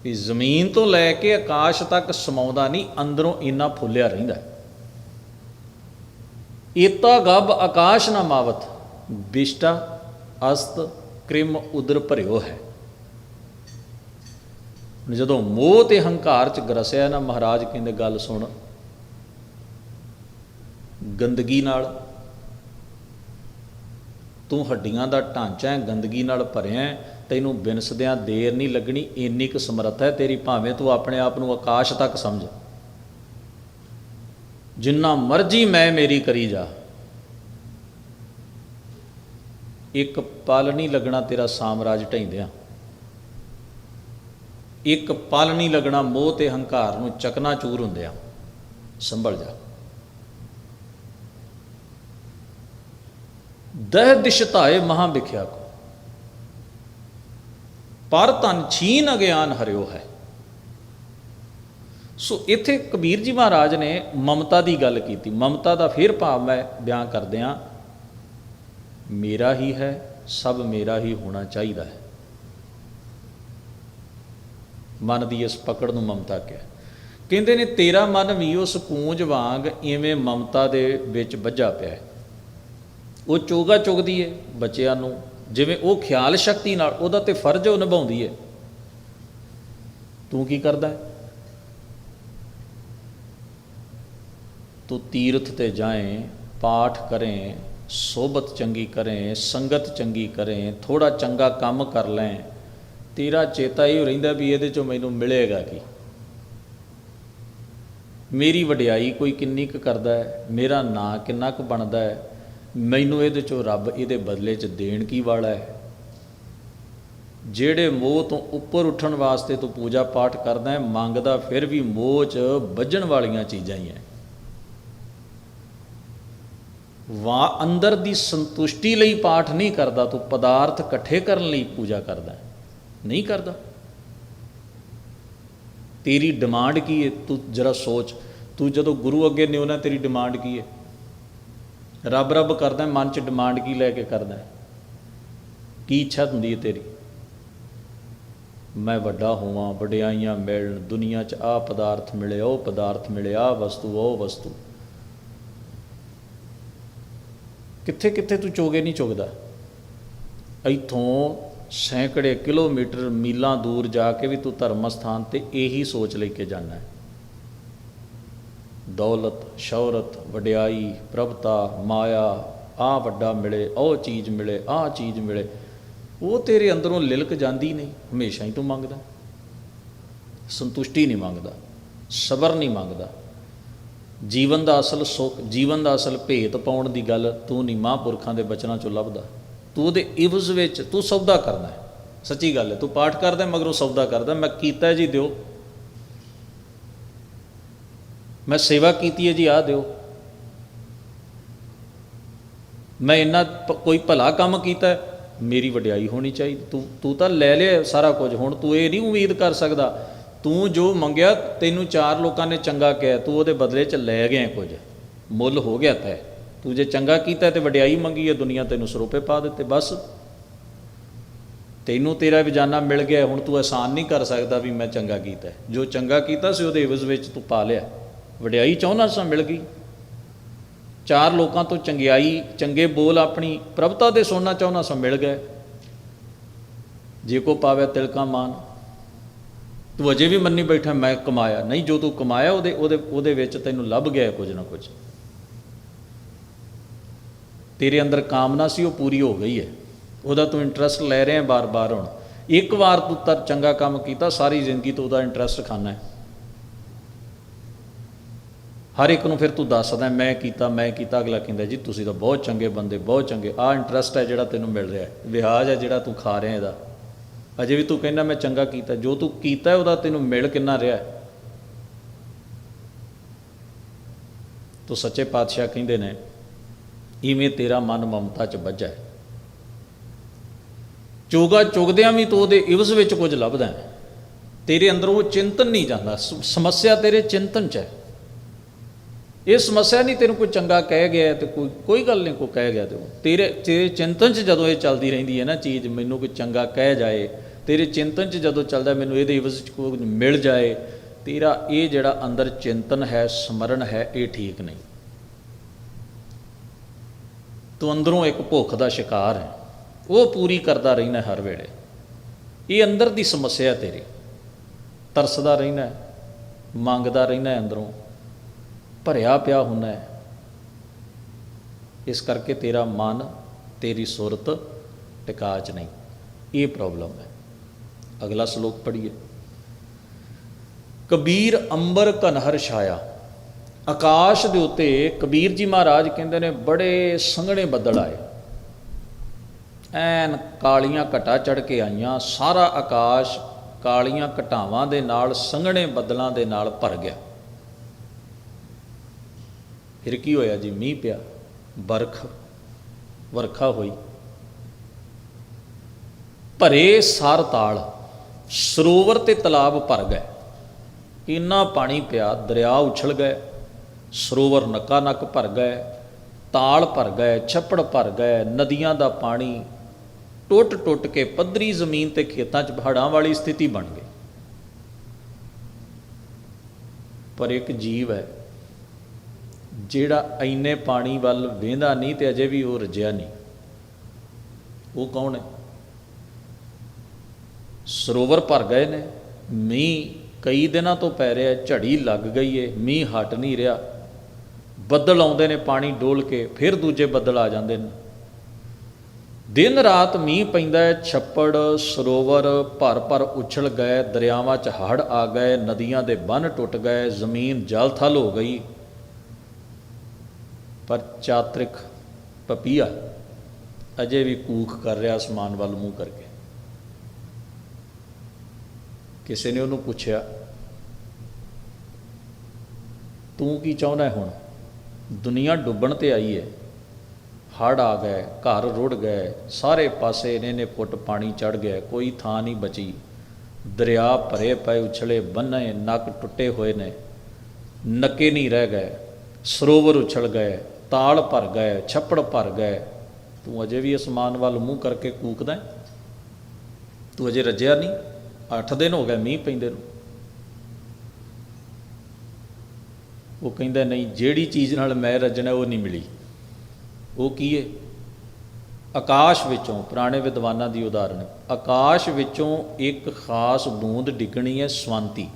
ਵੀ ਜ਼ਮੀਨ ਤੋਂ ਲੈ ਕੇ ਆਕਾਸ਼ ਤੱਕ ਸਮਾਉਂਦਾ ਨਹੀਂ, ਅੰਦਰੋਂ ਇੰਨਾ ਫੁੱਲਿਆ ਰਹਿੰਦਾ ਏਤਾ ਗਬ ਆਕਾਸ਼ ਨਾ ਮਾਵਤ, ਬਿਸ਼ਟਾ ਅਸਤ ਕ੍ਰਿਮ ਉਦਰ ਭਰਿਓ ਹੈ। ਜਦੋਂ ਮੋਹ ਤੇ ਹੰਕਾਰ ਚ ਗਰਸਿਆ ਨਾ ਮਹਾਰਾਜ ਕਹਿੰਦੇ ਗੱਲ ਸੁਣ। ਗੰਦਗੀ ਨਾਲ ਤੂੰ ਹੱਡੀਆਂ ਦਾ ਢਾਂਚਾ ਹੈ, ਗੰਦਗੀ ਨਾਲ ਭਰਿਆ ਤੈਨੂੰ ਬਿਨਸਦਿਆਂ ਦੇਰ ਨਹੀਂ ਲੱਗਣੀ, ਇੰਨੀ ਕੁ ਸਮਰੱਥ ਹੈ, ਤੇਰੀ ਭਾਵੇਂ ਤੂੰ ਆਪਣੇ ਆਪ ਨੂੰ ਆਕਾਸ਼ ਤੱਕ ਸਮਝ। ਜਿੰਨਾ ਮਰਜ਼ੀ ਮੈਂ ਮੇਰੀ ਕਰੀ ਜਾ। ਇੱਕ ਪਲ ਨਹੀਂ ਲੱਗਣਾ ਤੇਰਾ ਸਾਮਰਾਜ ਢਹਿੰਦਿਆਂ। ਇੱਕ ਪਲ ਨਹੀਂ ਲੱਗਣਾ, ਮੋਹ ਤੇ ਹੰਕਾਰ ਨੂੰ ਚਕਨਾ ਚੂਰ ਹੁੰਦਿਆਂ ਸੰਭਲ ਜਾ। ਦਹ ਦਿਸ਼ਤਾਏ ਮਹਾ ਵਿਖਿਆ ਕੋ। ਪਰ ਤਨ ਛੀਨ ਅਗਿਆਨ ਹਰਿਓ ਹੈ। ਸੋ ਇੱਥੇ ਕਬੀਰ ਜੀ ਮਹਾਰਾਜ ਨੇ ਮਮਤਾ ਦੀ ਗੱਲ ਕੀਤੀ। ਮਮਤਾ ਦਾ ਫੇਰ ਭਾਵ ਮੈਂ ਬਿਆਨ ਕਰਦਿਆਂ, ਮੇਰਾ ਹੀ ਹੈ, ਸਭ ਮੇਰਾ ਹੀ ਹੋਣਾ ਚਾਹੀਦਾ ਹੈ। ਮਨ ਦੀ ਇਸ ਪਕੜ ਨੂੰ ਮਮਤਾ ਕਿਹਾ। ਕਹਿੰਦੇ ਨੇ, ਤੇਰਾ ਮਨ ਵੀ ਉਸ ਕੂੰਜ ਵਾਂਗ ਇਵੇਂ ਮਮਤਾ ਦੇ ਵਿੱਚ ਵੱਜਾ ਪਿਆ ਹੈ। ਉਹ ਚੋਗਾ ਚੁਗਦੀ ਹੈ ਬੱਚਿਆਂ ਨੂੰ। ਜਿਵੇਂ ਉਹ ਖਿਆਲ ਸ਼ਕਤੀ ਨਾਲ ਉਹਦਾ ਤੇ ਫਰਜ਼ ਉਹ ਨਿਭਾਉਂਦੀ ਹੈ। ਤੂੰ ਕੀ ਕਰਦਾ ਹੈ? ਤੂੰ ਤੀਰਥ ਤੇ ਜਾਏ, ਪਾਠ ਕਰੇ ਸੋਬਤ ਚੰਗੀ ਕਰੇ, ਸੰਗਤ ਚੰਗੀ ਕਰੇ ਥੋੜਾ ਚੰਗਾ ਕੰਮ ਕਰ ਲੈ। ਤੇਰਾ ਚੇਤਾ ਇਹ ਰਹਿੰਦਾ ਵੀ ਇਹਦੇ ਚੋਂ ਮੈਨੂੰ ਮਿਲੇਗਾ ਕੀ? ਮੇਰੀ ਵਡਿਆਈ ਕੋਈ ਕਿੰਨੀ ਕੁ ਕਰਦਾ ਹੈ, ਮੇਰਾ ਨਾਂ ਕਿੰਨਾ ਕੁ ਬਣਦਾ ਹੈ, ਮੈਨੂੰ ਇਹਦੇ ਚੋਂ ਰੱਬ ਇਹਦੇ ਬਦਲੇ 'ਚ ਦੇਣ ਕੀ ਵਾਲਾ ਹੈ? ਜਿਹੜੇ ਮੋਹ ਤੋਂ ਉੱਪਰ ਉੱਠਣ ਵਾਸਤੇ ਤੂੰ ਪੂਜਾ ਪਾਠ ਕਰਦਾ ਹੈ, ਮੰਗਦਾ ਫਿਰ ਵੀ ਮੋਹ 'ਚ ਵੱਜਣ ਵਾਲੀਆਂ ਚੀਜ਼ਾਂ ਹੀ ਹੈ। ਵਾ ਅੰਦਰ ਦੀ ਸੰਤੁਸ਼ਟੀ ਲਈ ਪਾਠ ਨਹੀਂ ਕਰਦਾ, ਤੂੰ ਪਦਾਰਥ ਇਕੱਠੇ ਕਰਨ ਲਈ ਪੂਜਾ ਕਰਦਾ ਹੈ। ਨਹੀਂ ਕਰਦਾ। ਤੇਰੀ ਡਿਮਾਂਡ ਕੀ ਹੈ? ਤੂੰ ਜਰਾ ਸੋਚ। ਤੂੰ ਜਦੋਂ ਗੁਰੂ ਅੱਗੇ ਨਿਉਣਾ ਤੇਰੀ ਡਿਮਾਂਡ ਕੀ ਹੈ? ਰੱਬ ਰੱਬ ਕਰਦਾ, ਮਨ 'ਚ ਡਿਮਾਂਡ ਕੀ ਲੈ ਕੇ ਕਰਦਾ ਕੀ ਇੱਛਾ ਹੁੰਦੀ ਹੈ ਤੇਰੀ? ਮੈਂ ਵੱਡਾ ਹੋਵਾਂ, ਵਡਿਆਈਆਂ ਮਿਲਣ, ਦੁਨੀਆ 'ਚ ਆਹ ਪਦਾਰਥ ਮਿਲੇ, ਉਹ ਪਦਾਰਥ ਮਿਲੇ, ਆਹ ਵਸਤੂ, ਉਹ ਵਸਤੂ। ਕਿੱਥੇ ਕਿੱਥੇ ਤੂੰ ਚੋਗੇ ਨਹੀਂ ਚੁਗਦਾ? ਇੱਥੋਂ ਸੈਂਕੜੇ ਕਿਲੋਮੀਟਰ ਮੀਲਾਂ ਦੂਰ ਜਾ ਕੇ ਵੀ ਤੂੰ ਧਰਮ ਸਥਾਨ ਤੇ ਇਹੀ ਸੋਚ ਲੈ ਕੇ ਜਾਣਾ ਹੈ। ਦੌਲਤ, ਸ਼ੌਹਰਤ, ਵਡਿਆਈ, ਪ੍ਰਭਤਾ, ਮਾਇਆ, ਆਹ ਵੱਡਾ ਮਿਲੇ, ਉਹ ਚੀਜ਼ ਮਿਲੇ, ਆਹ ਚੀਜ਼ ਮਿਲੇ, ਉਹ ਤੇਰੇ ਅੰਦਰੋਂ ਲਿਲਕ ਜਾਂਦੀ ਨਹੀਂ, ਹਮੇਸ਼ਾ ਹੀ ਤੂੰ ਮੰਗਦਾ। ਸੰਤੁਸ਼ਟੀ ਨਹੀਂ ਮੰਗਦਾ, ਸਬਰ ਨਹੀਂ ਮੰਗਦਾ। ਜੀਵਨ ਦਾ ਅਸਲ ਸੁੱਖ ਜੀਵਨ ਦਾ ਅਸਲ ਭੇਤ ਪਾਉਣ ਦੀ ਗੱਲ ਤੂੰ ਨਹੀਂ ਮਹਾਂਪੁਰਖਾਂ ਦੇ ਬਚਨਾਂ ਚੋਂ ਲੱਭਦਾ। ਤੂੰ ਉਹਦੇ ਇਵਜ਼ ਵਿੱਚ ਤੂੰ ਸੌਦਾ ਕਰਦਾ ਹੈ। ਸੱਚੀ ਗੱਲ ਹੈ, ਤੂੰ ਪਾਠ ਕਰਦਾ ਮਗਰੋਂ ਸੌਦਾ ਕਰਦਾ ਮੈਂ ਕੀਤਾ ਜੀ, ਦਿਓ। ਮੈਂ ਸੇਵਾ ਕੀਤੀ ਹੈ ਜੀ ਆ ਦਿਓ। ਮੈਂ ਇੰਨਾ ਕੋਈ ਭਲਾ ਕੰਮ ਕੀਤਾ ਮੇਰੀ ਵਡਿਆਈ ਹੋਣੀ ਚਾਹੀਦੀ। ਤੂੰ ਤੂੰ ਤਾਂ ਲੈ ਲਿਆ ਸਾਰਾ ਕੁਝ। ਹੁਣ ਤੂੰ ਇਹ ਨਹੀਂ ਉਮੀਦ ਕਰ ਸਕਦਾ, ਤੂੰ ਜੋ ਮੰਗਿਆ ਤੈਨੂੰ ਚਾਰ ਲੋਕਾਂ ਨੇ ਚੰਗਾ ਕਿਹਾ, ਤੂੰ ਉਹਦੇ ਬਦਲੇ 'ਚ ਲੈ ਗਿਆ ਕੁਝ। ਮੁੱਲ ਹੋ ਗਿਆ ਤੈ। ਤੂੰ ਜੇ ਚੰਗਾ ਕੀਤਾ ਤੇ ਵਡਿਆਈ ਮੰਗੀ ਹੈ ਦੁਨੀਆ ਤੈਨੂੰ ਸਰੋਪੇ ਪਾ ਦਿੱਤੇ, ਬਸ। ਤੈਨੂੰ ਤੇਰਾ ਵਿਜਾਨਾ ਮਿਲ ਗਿਆ, ਹੁਣ ਤੂੰ ਆਸਾਨ ਨਹੀਂ ਕਰ ਸਕਦਾ ਵੀ ਮੈਂ ਚੰਗਾ ਕੀਤਾ। ਜੋ ਚੰਗਾ ਕੀਤਾ ਸੀ, ਉਹਦੇ ਇਵਜ਼ ਵਿੱਚ ਤੂੰ ਪਾ ਲਿਆ। ਵਡਿਆਈ ਚਾਹੁੰਦਾ ਸਾਂ ਮਿਲ ਗਈ। ਚਾਰ ਲੋਕਾਂ ਤੋਂ ਚੰਗਿਆਈ, ਚੰਗੇ ਬੋਲ ਆਪਣੀ ਪ੍ਰਭਤਾ ਦੇ ਸੁਣਨਾ ਚਾਹੁੰਦਾ ਸਾਂ ਮਿਲ ਗਏ। ਜੇ ਕੋ ਪਾਵੇ ਤਿਲਕਾ ਮਾਨ। ਤੂੰ ਅਜੇ ਵੀ ਮੰਨੀ ਬੈਠਾ, ਮੈਂ ਕਮਾਇਆ। ਨਹੀਂ, ਜੋ ਤੂੰ ਕਮਾਇਆ, ਉਹਦੇ ਉਹਦੇ ਉਹਦੇ ਵਿੱਚ ਤੈਨੂੰ ਲੱਭ ਗਿਆ ਕੁਝ ਨਾ ਕੁਝ। ਤੇਰੇ ਅੰਦਰ ਕਾਮਨਾ ਸੀ, ਉਹ ਪੂਰੀ ਹੋ ਗਈ ਹੈ। ਉਹਦਾ ਤੂੰ ਇੰਟਰਸਟ ਲੈ ਰਿਹਾ ਬਾਰ-ਬਾਰ ਹੁਣ। ਇੱਕ ਵਾਰ ਤੂੰ ਤਰ ਚੰਗਾ ਕੰਮ ਕੀਤਾ, ਸਾਰੀ ਜ਼ਿੰਦਗੀ ਤੋਂ ਉਹਦਾ ਇੰਟਰਸਟ ਖਾਣਾ ਹੈ। ਹਰ ਇੱਕ ਨੂੰ ਫਿਰ ਤੂੰ ਦੱਸਦਾ, ਮੈਂ ਕੀਤਾ ਮੈਂ ਕੀਤਾ, ਅਗਲਾ ਕਹਿੰਦਾ, ਜੀ, ਤੁਸੀਂ ਤਾਂ ਬਹੁਤ ਚੰਗੇ ਬੰਦੇ, ਬਹੁਤ ਚੰਗੇ। ਆਹ ਇੰਟਰਸਟ ਹੈ ਜਿਹੜਾ ਤੈਨੂੰ ਮਿਲ ਰਿਹਾ ਹੈ। ਵਿਆਜ ਹੈ ਜਿਹੜਾ ਤੂੰ ਖਾ ਰਿਹਾ ਇਹਦਾ। ਅਜੇ ਵੀ ਤੂੰ ਕਹਿੰਦਾ, ਮੈਂ ਚੰਗਾ ਕੀਤਾ। ਜੋ ਤੂੰ ਕੀਤਾ ਉਹਦਾ ਤੈਨੂੰ ਮਿਲ ਕਿੰਨਾ ਰਿਹਾ ਹੈ? ਤੋ ਸੱਚੇ ਪਾਤਸ਼ਾਹ ਕਹਿੰਦੇ ਨੇ ਇਵੇਂ ਤੇਰਾ ਮਨ ਮਮਤਾ 'ਚ ਵੱਜਾ ਹੈ। ਚੋਗਾ ਚੁਗਦਿਆਂ ਵੀ ਤੂੰ ਉਹਦੇ ਇਵਜ਼ ਵਿੱਚ ਕੁਝ ਲੱਭਦਾ ਹੈ। ਤੇਰੇ ਅੰਦਰ ਉਹ ਚਿੰਤਨ ਨਹੀਂ ਜਾਂਦਾ। ਸਮੱਸਿਆ ਤੇਰੇ ਚਿੰਤਨ 'ਚ ਹੈ। ਇਹ ਸਮੱਸਿਆ ਨਹੀਂ ਤੈਨੂੰ ਕੋਈ ਚੰਗਾ ਕਹਿ ਗਿਆ ਤੇ ਕੋਈ ਕੋਈ ਗੱਲ ਨਹੀਂ ਕੋਈ ਕਹਿ ਗਿਆ ਤੇ ਉਹ। ਤੇਰੇ ਤੇਰੇ ਚਿੰਤਨ 'ਚ ਜਦੋਂ ਇਹ ਚੱਲਦੀ ਰਹਿੰਦੀ ਹੈ ਨਾ ਚੀਜ਼, ਮੈਨੂੰ ਕੋਈ ਚੰਗਾ ਕਹਿ ਜਾਏ, ਤੇਰੇ ਚਿੰਤਨ 'ਚ ਜਦੋਂ ਚੱਲਦਾ ਮੈਨੂੰ ਇਹਦੇ ਇਵਜ਼ 'ਚ ਕੋਈ ਮਿਲ ਜਾਏ, ਤੇਰਾ ਇਹ ਜਿਹੜਾ ਅੰਦਰ ਚਿੰਤਨ ਹੈ, ਸਮਰਨ ਹੈ, ਇਹ ਠੀਕ ਨਹੀਂ। ਤੂੰ ਅੰਦਰੋਂ ਇੱਕ ਭੁੱਖ ਦਾ ਸ਼ਿਕਾਰ ਹੈ। ਉਹ ਪੂਰੀ ਕਰਦਾ ਰਹਿਣਾ ਹਰ ਵੇਲੇ। ਇਹ ਅੰਦਰ ਦੀ ਸਮੱਸਿਆ ਤੇਰੀ। ਤਰਸਦਾ ਰਹਿਣਾ ਮੰਗਦਾ ਰਹਿਣਾ ਅੰਦਰੋਂ। ਭਰਿਆ ਪਿਆ ਹੁੰਦਾ ਹੈ। ਇਸ ਕਰਕੇ ਤੇਰਾ ਮਨ, ਤੇਰੀ ਸੁਰਤ ਟਿਕਾ ਚ ਨਹੀਂ। ਇਹ ਪ੍ਰੋਬਲਮ ਹੈ। ਅਗਲਾ ਸ਼ਲੋਕ ਪੜ੍ਹੀਏ। ਕਬੀਰ ਅੰਬਰ ਕਨਹਰ ਛਾਇਆ। ਆਕਾਸ਼ ਦੇ ਉੱਤੇ ਕਬੀਰ ਜੀ ਮਹਾਰਾਜ ਕਹਿੰਦੇ ਨੇ, ਬੜੇ ਸੰਘਣੇ ਬੱਦਲ ਆਏ। ਐਨ ਕਾਲੀਆਂ ਘਟਾ ਚੜ ਕੇ ਆਈਆਂ, ਸਾਰਾ ਆਕਾਸ਼ ਕਾਲੀਆਂ ਘਟਾਵਾਂ ਦੇ ਨਾਲ, ਸੰਘਣੇ ਬੱਦਲਾਂ ਦੇ ਨਾਲ ਭਰ ਗਿਆ। ਫਿਰ ਕੀ ਹੋਇਆ ਜੀ? ਮੀਂਹ ਪਿਆ, ਬਰਖ, ਵਰਖਾ ਹੋਈ। ਭਰੇ ਸਾਰ ਤਾਲ, ਸਰੋਵਰ ਤੇ ਤਲਾਬ ਭਰ ਗਏ। ਇੰਨਾ ਪਾਣੀ ਪਿਆ, ਦਰਿਆ ਉਛਲ ਗਏ। ਸਰੋਵਰ ਨੱਕਾ ਨੱਕ ਭਰ ਗਏ, ਤਾਲ ਭਰ ਗਏ, ਛੱਪੜ ਭਰ ਗਏ, ਨਦੀਆਂ ਦਾ ਪਾਣੀ ਟੁੱਟ ਟੁੱਟ ਕੇ ਪੱਧਰੀ ਜ਼ਮੀਨ ਤੇ ਖੇਤਾਂ 'ਚ ਪਹਾੜਾਂ ਵਾਲੀ ਸਥਿਤੀ ਬਣ ਗਈ। ਪਰ ਇੱਕ ਜੀਵ ਹੈ, ਜਿਹੜਾ ਐਨੇ ਪਾਣੀ ਵੱਲ ਵੇਂਦਾ ਨਹੀਂ ਤੇ ਅਜੇ ਵੀ ਉਹ ਰਜਿਆ ਨਹੀਂ। ਉਹ ਕੌਣ ਹੈ? ਸਰੋਵਰ ਭਰ ਗਏ ਨੇ, ਮੀਂਹ ਕਈ ਦਿਨਾਂ ਤੋਂ ਪੈ ਰਿਹਾ, ਝੜੀ ਲੱਗ ਗਈ ਏ, ਮੀਂਹ ਹਟ ਨਹੀਂ ਰਿਹਾ। ਬੱਦਲ ਆਉਂਦੇ ਨੇ, ਪਾਣੀ ਡੋਲ ਕੇ, ਫਿਰ ਦੂਜੇ ਬੱਦਲ ਆ ਜਾਂਦੇ ਨੇ। ਦਿਨ ਰਾਤ ਮੀਂਹ ਪੈਂਦਾ ਹੈ, ਛੱਪੜ, ਸਰੋਵਰ ਭਰ ਭਰ ਉਛਲ ਗਏ, ਦਰਿਆਵਾਂ 'ਚ ਹੜ੍ਹ ਆ ਗਏ, ਨਦੀਆਂ ਦੇ ਬੰਨ ਟੁੱਟ ਗਏ, ਜ਼ਮੀਨ ਜਲ ਥਲ ਹੋ ਗਈ। ਪਰ ਚਾਤਰਿਕ ਪਪੀਆ ਅਜੇ ਵੀ ਕੂਖ ਕਰ ਰਿਹਾ, ਅਸਮਾਨ ਵੱਲ ਮੂੰਹ ਕਰਕੇ। ਕਿਸੇ ਨੇ ਉਹਨੂੰ ਪੁੱਛਿਆ, ਤੂੰ ਕੀ ਚਾਹੁੰਦਾ ਹੁਣ? ਦੁਨੀਆ ਡੁੱਬਣ ਤੇ ਆਈ ਹੈ। ਹੜ੍ਹ ਆ ਗਏ, ਘਰ ਰੁੜ ਗਏ, ਸਾਰੇ ਪਾਸੇ ਇਹਨੇ ਨੇ ਫੁੱਟ ਪਾਣੀ ਚੜ ਗਿਆ, ਕੋਈ ਥਾਂ ਨਹੀਂ ਬਚੀ। ਦਰਿਆ ਭਰੇ ਪਏ, ਉਛਲੇ ਬੰਨੇ ਨੱਕ ਟੁੱਟੇ ਹੋਏ ਨੇ। ਨੱਕੇ ਨਹੀਂ ਰਹਿ ਗਏ, ਸਰੋਵਰ ਉਛਲ ਗਏ, ਤਾਲ ਭਰ ਗਏ, ਛੱਪੜ ਭਰ ਗਏ। ਤੂੰ ਅਜੇ ਵੀ ਅਸਮਾਨ ਵੱਲ ਮੂੰਹ ਕਰਕੇ ਕੂਕਦਾ ਤੂੰ ਅਜੇ ਰੱਜਿਆ ਨਹੀਂ? 8 ਦਿਨ ਹੋ ਗਏ ਮੀਂਹ ਪੈਂਦੇ ਨੂੰ। ਉਹ ਕਹਿੰਦਾ, ਨਹੀਂ, ਜਿਹੜੀ ਚੀਜ਼ ਨਾਲ ਮੈਂ ਰੱਜਣਾ, ਉਹ ਨਹੀਂ ਮਿਲੀ। ਉਹ ਕੀ ਹੈ ਆਕਾਸ਼ ਵਿੱਚੋਂ, ਪੁਰਾਣੇ ਵਿਦਵਾਨਾਂ ਦੀ ਉਦਾਹਰਣ ਆਕਾਸ਼ ਵਿੱਚੋਂ ਇੱਕ ਖਾਸ ਬੂੰਦ ਡਿੱਗਣੀ ਹੈ ਸਵੰਤੀ।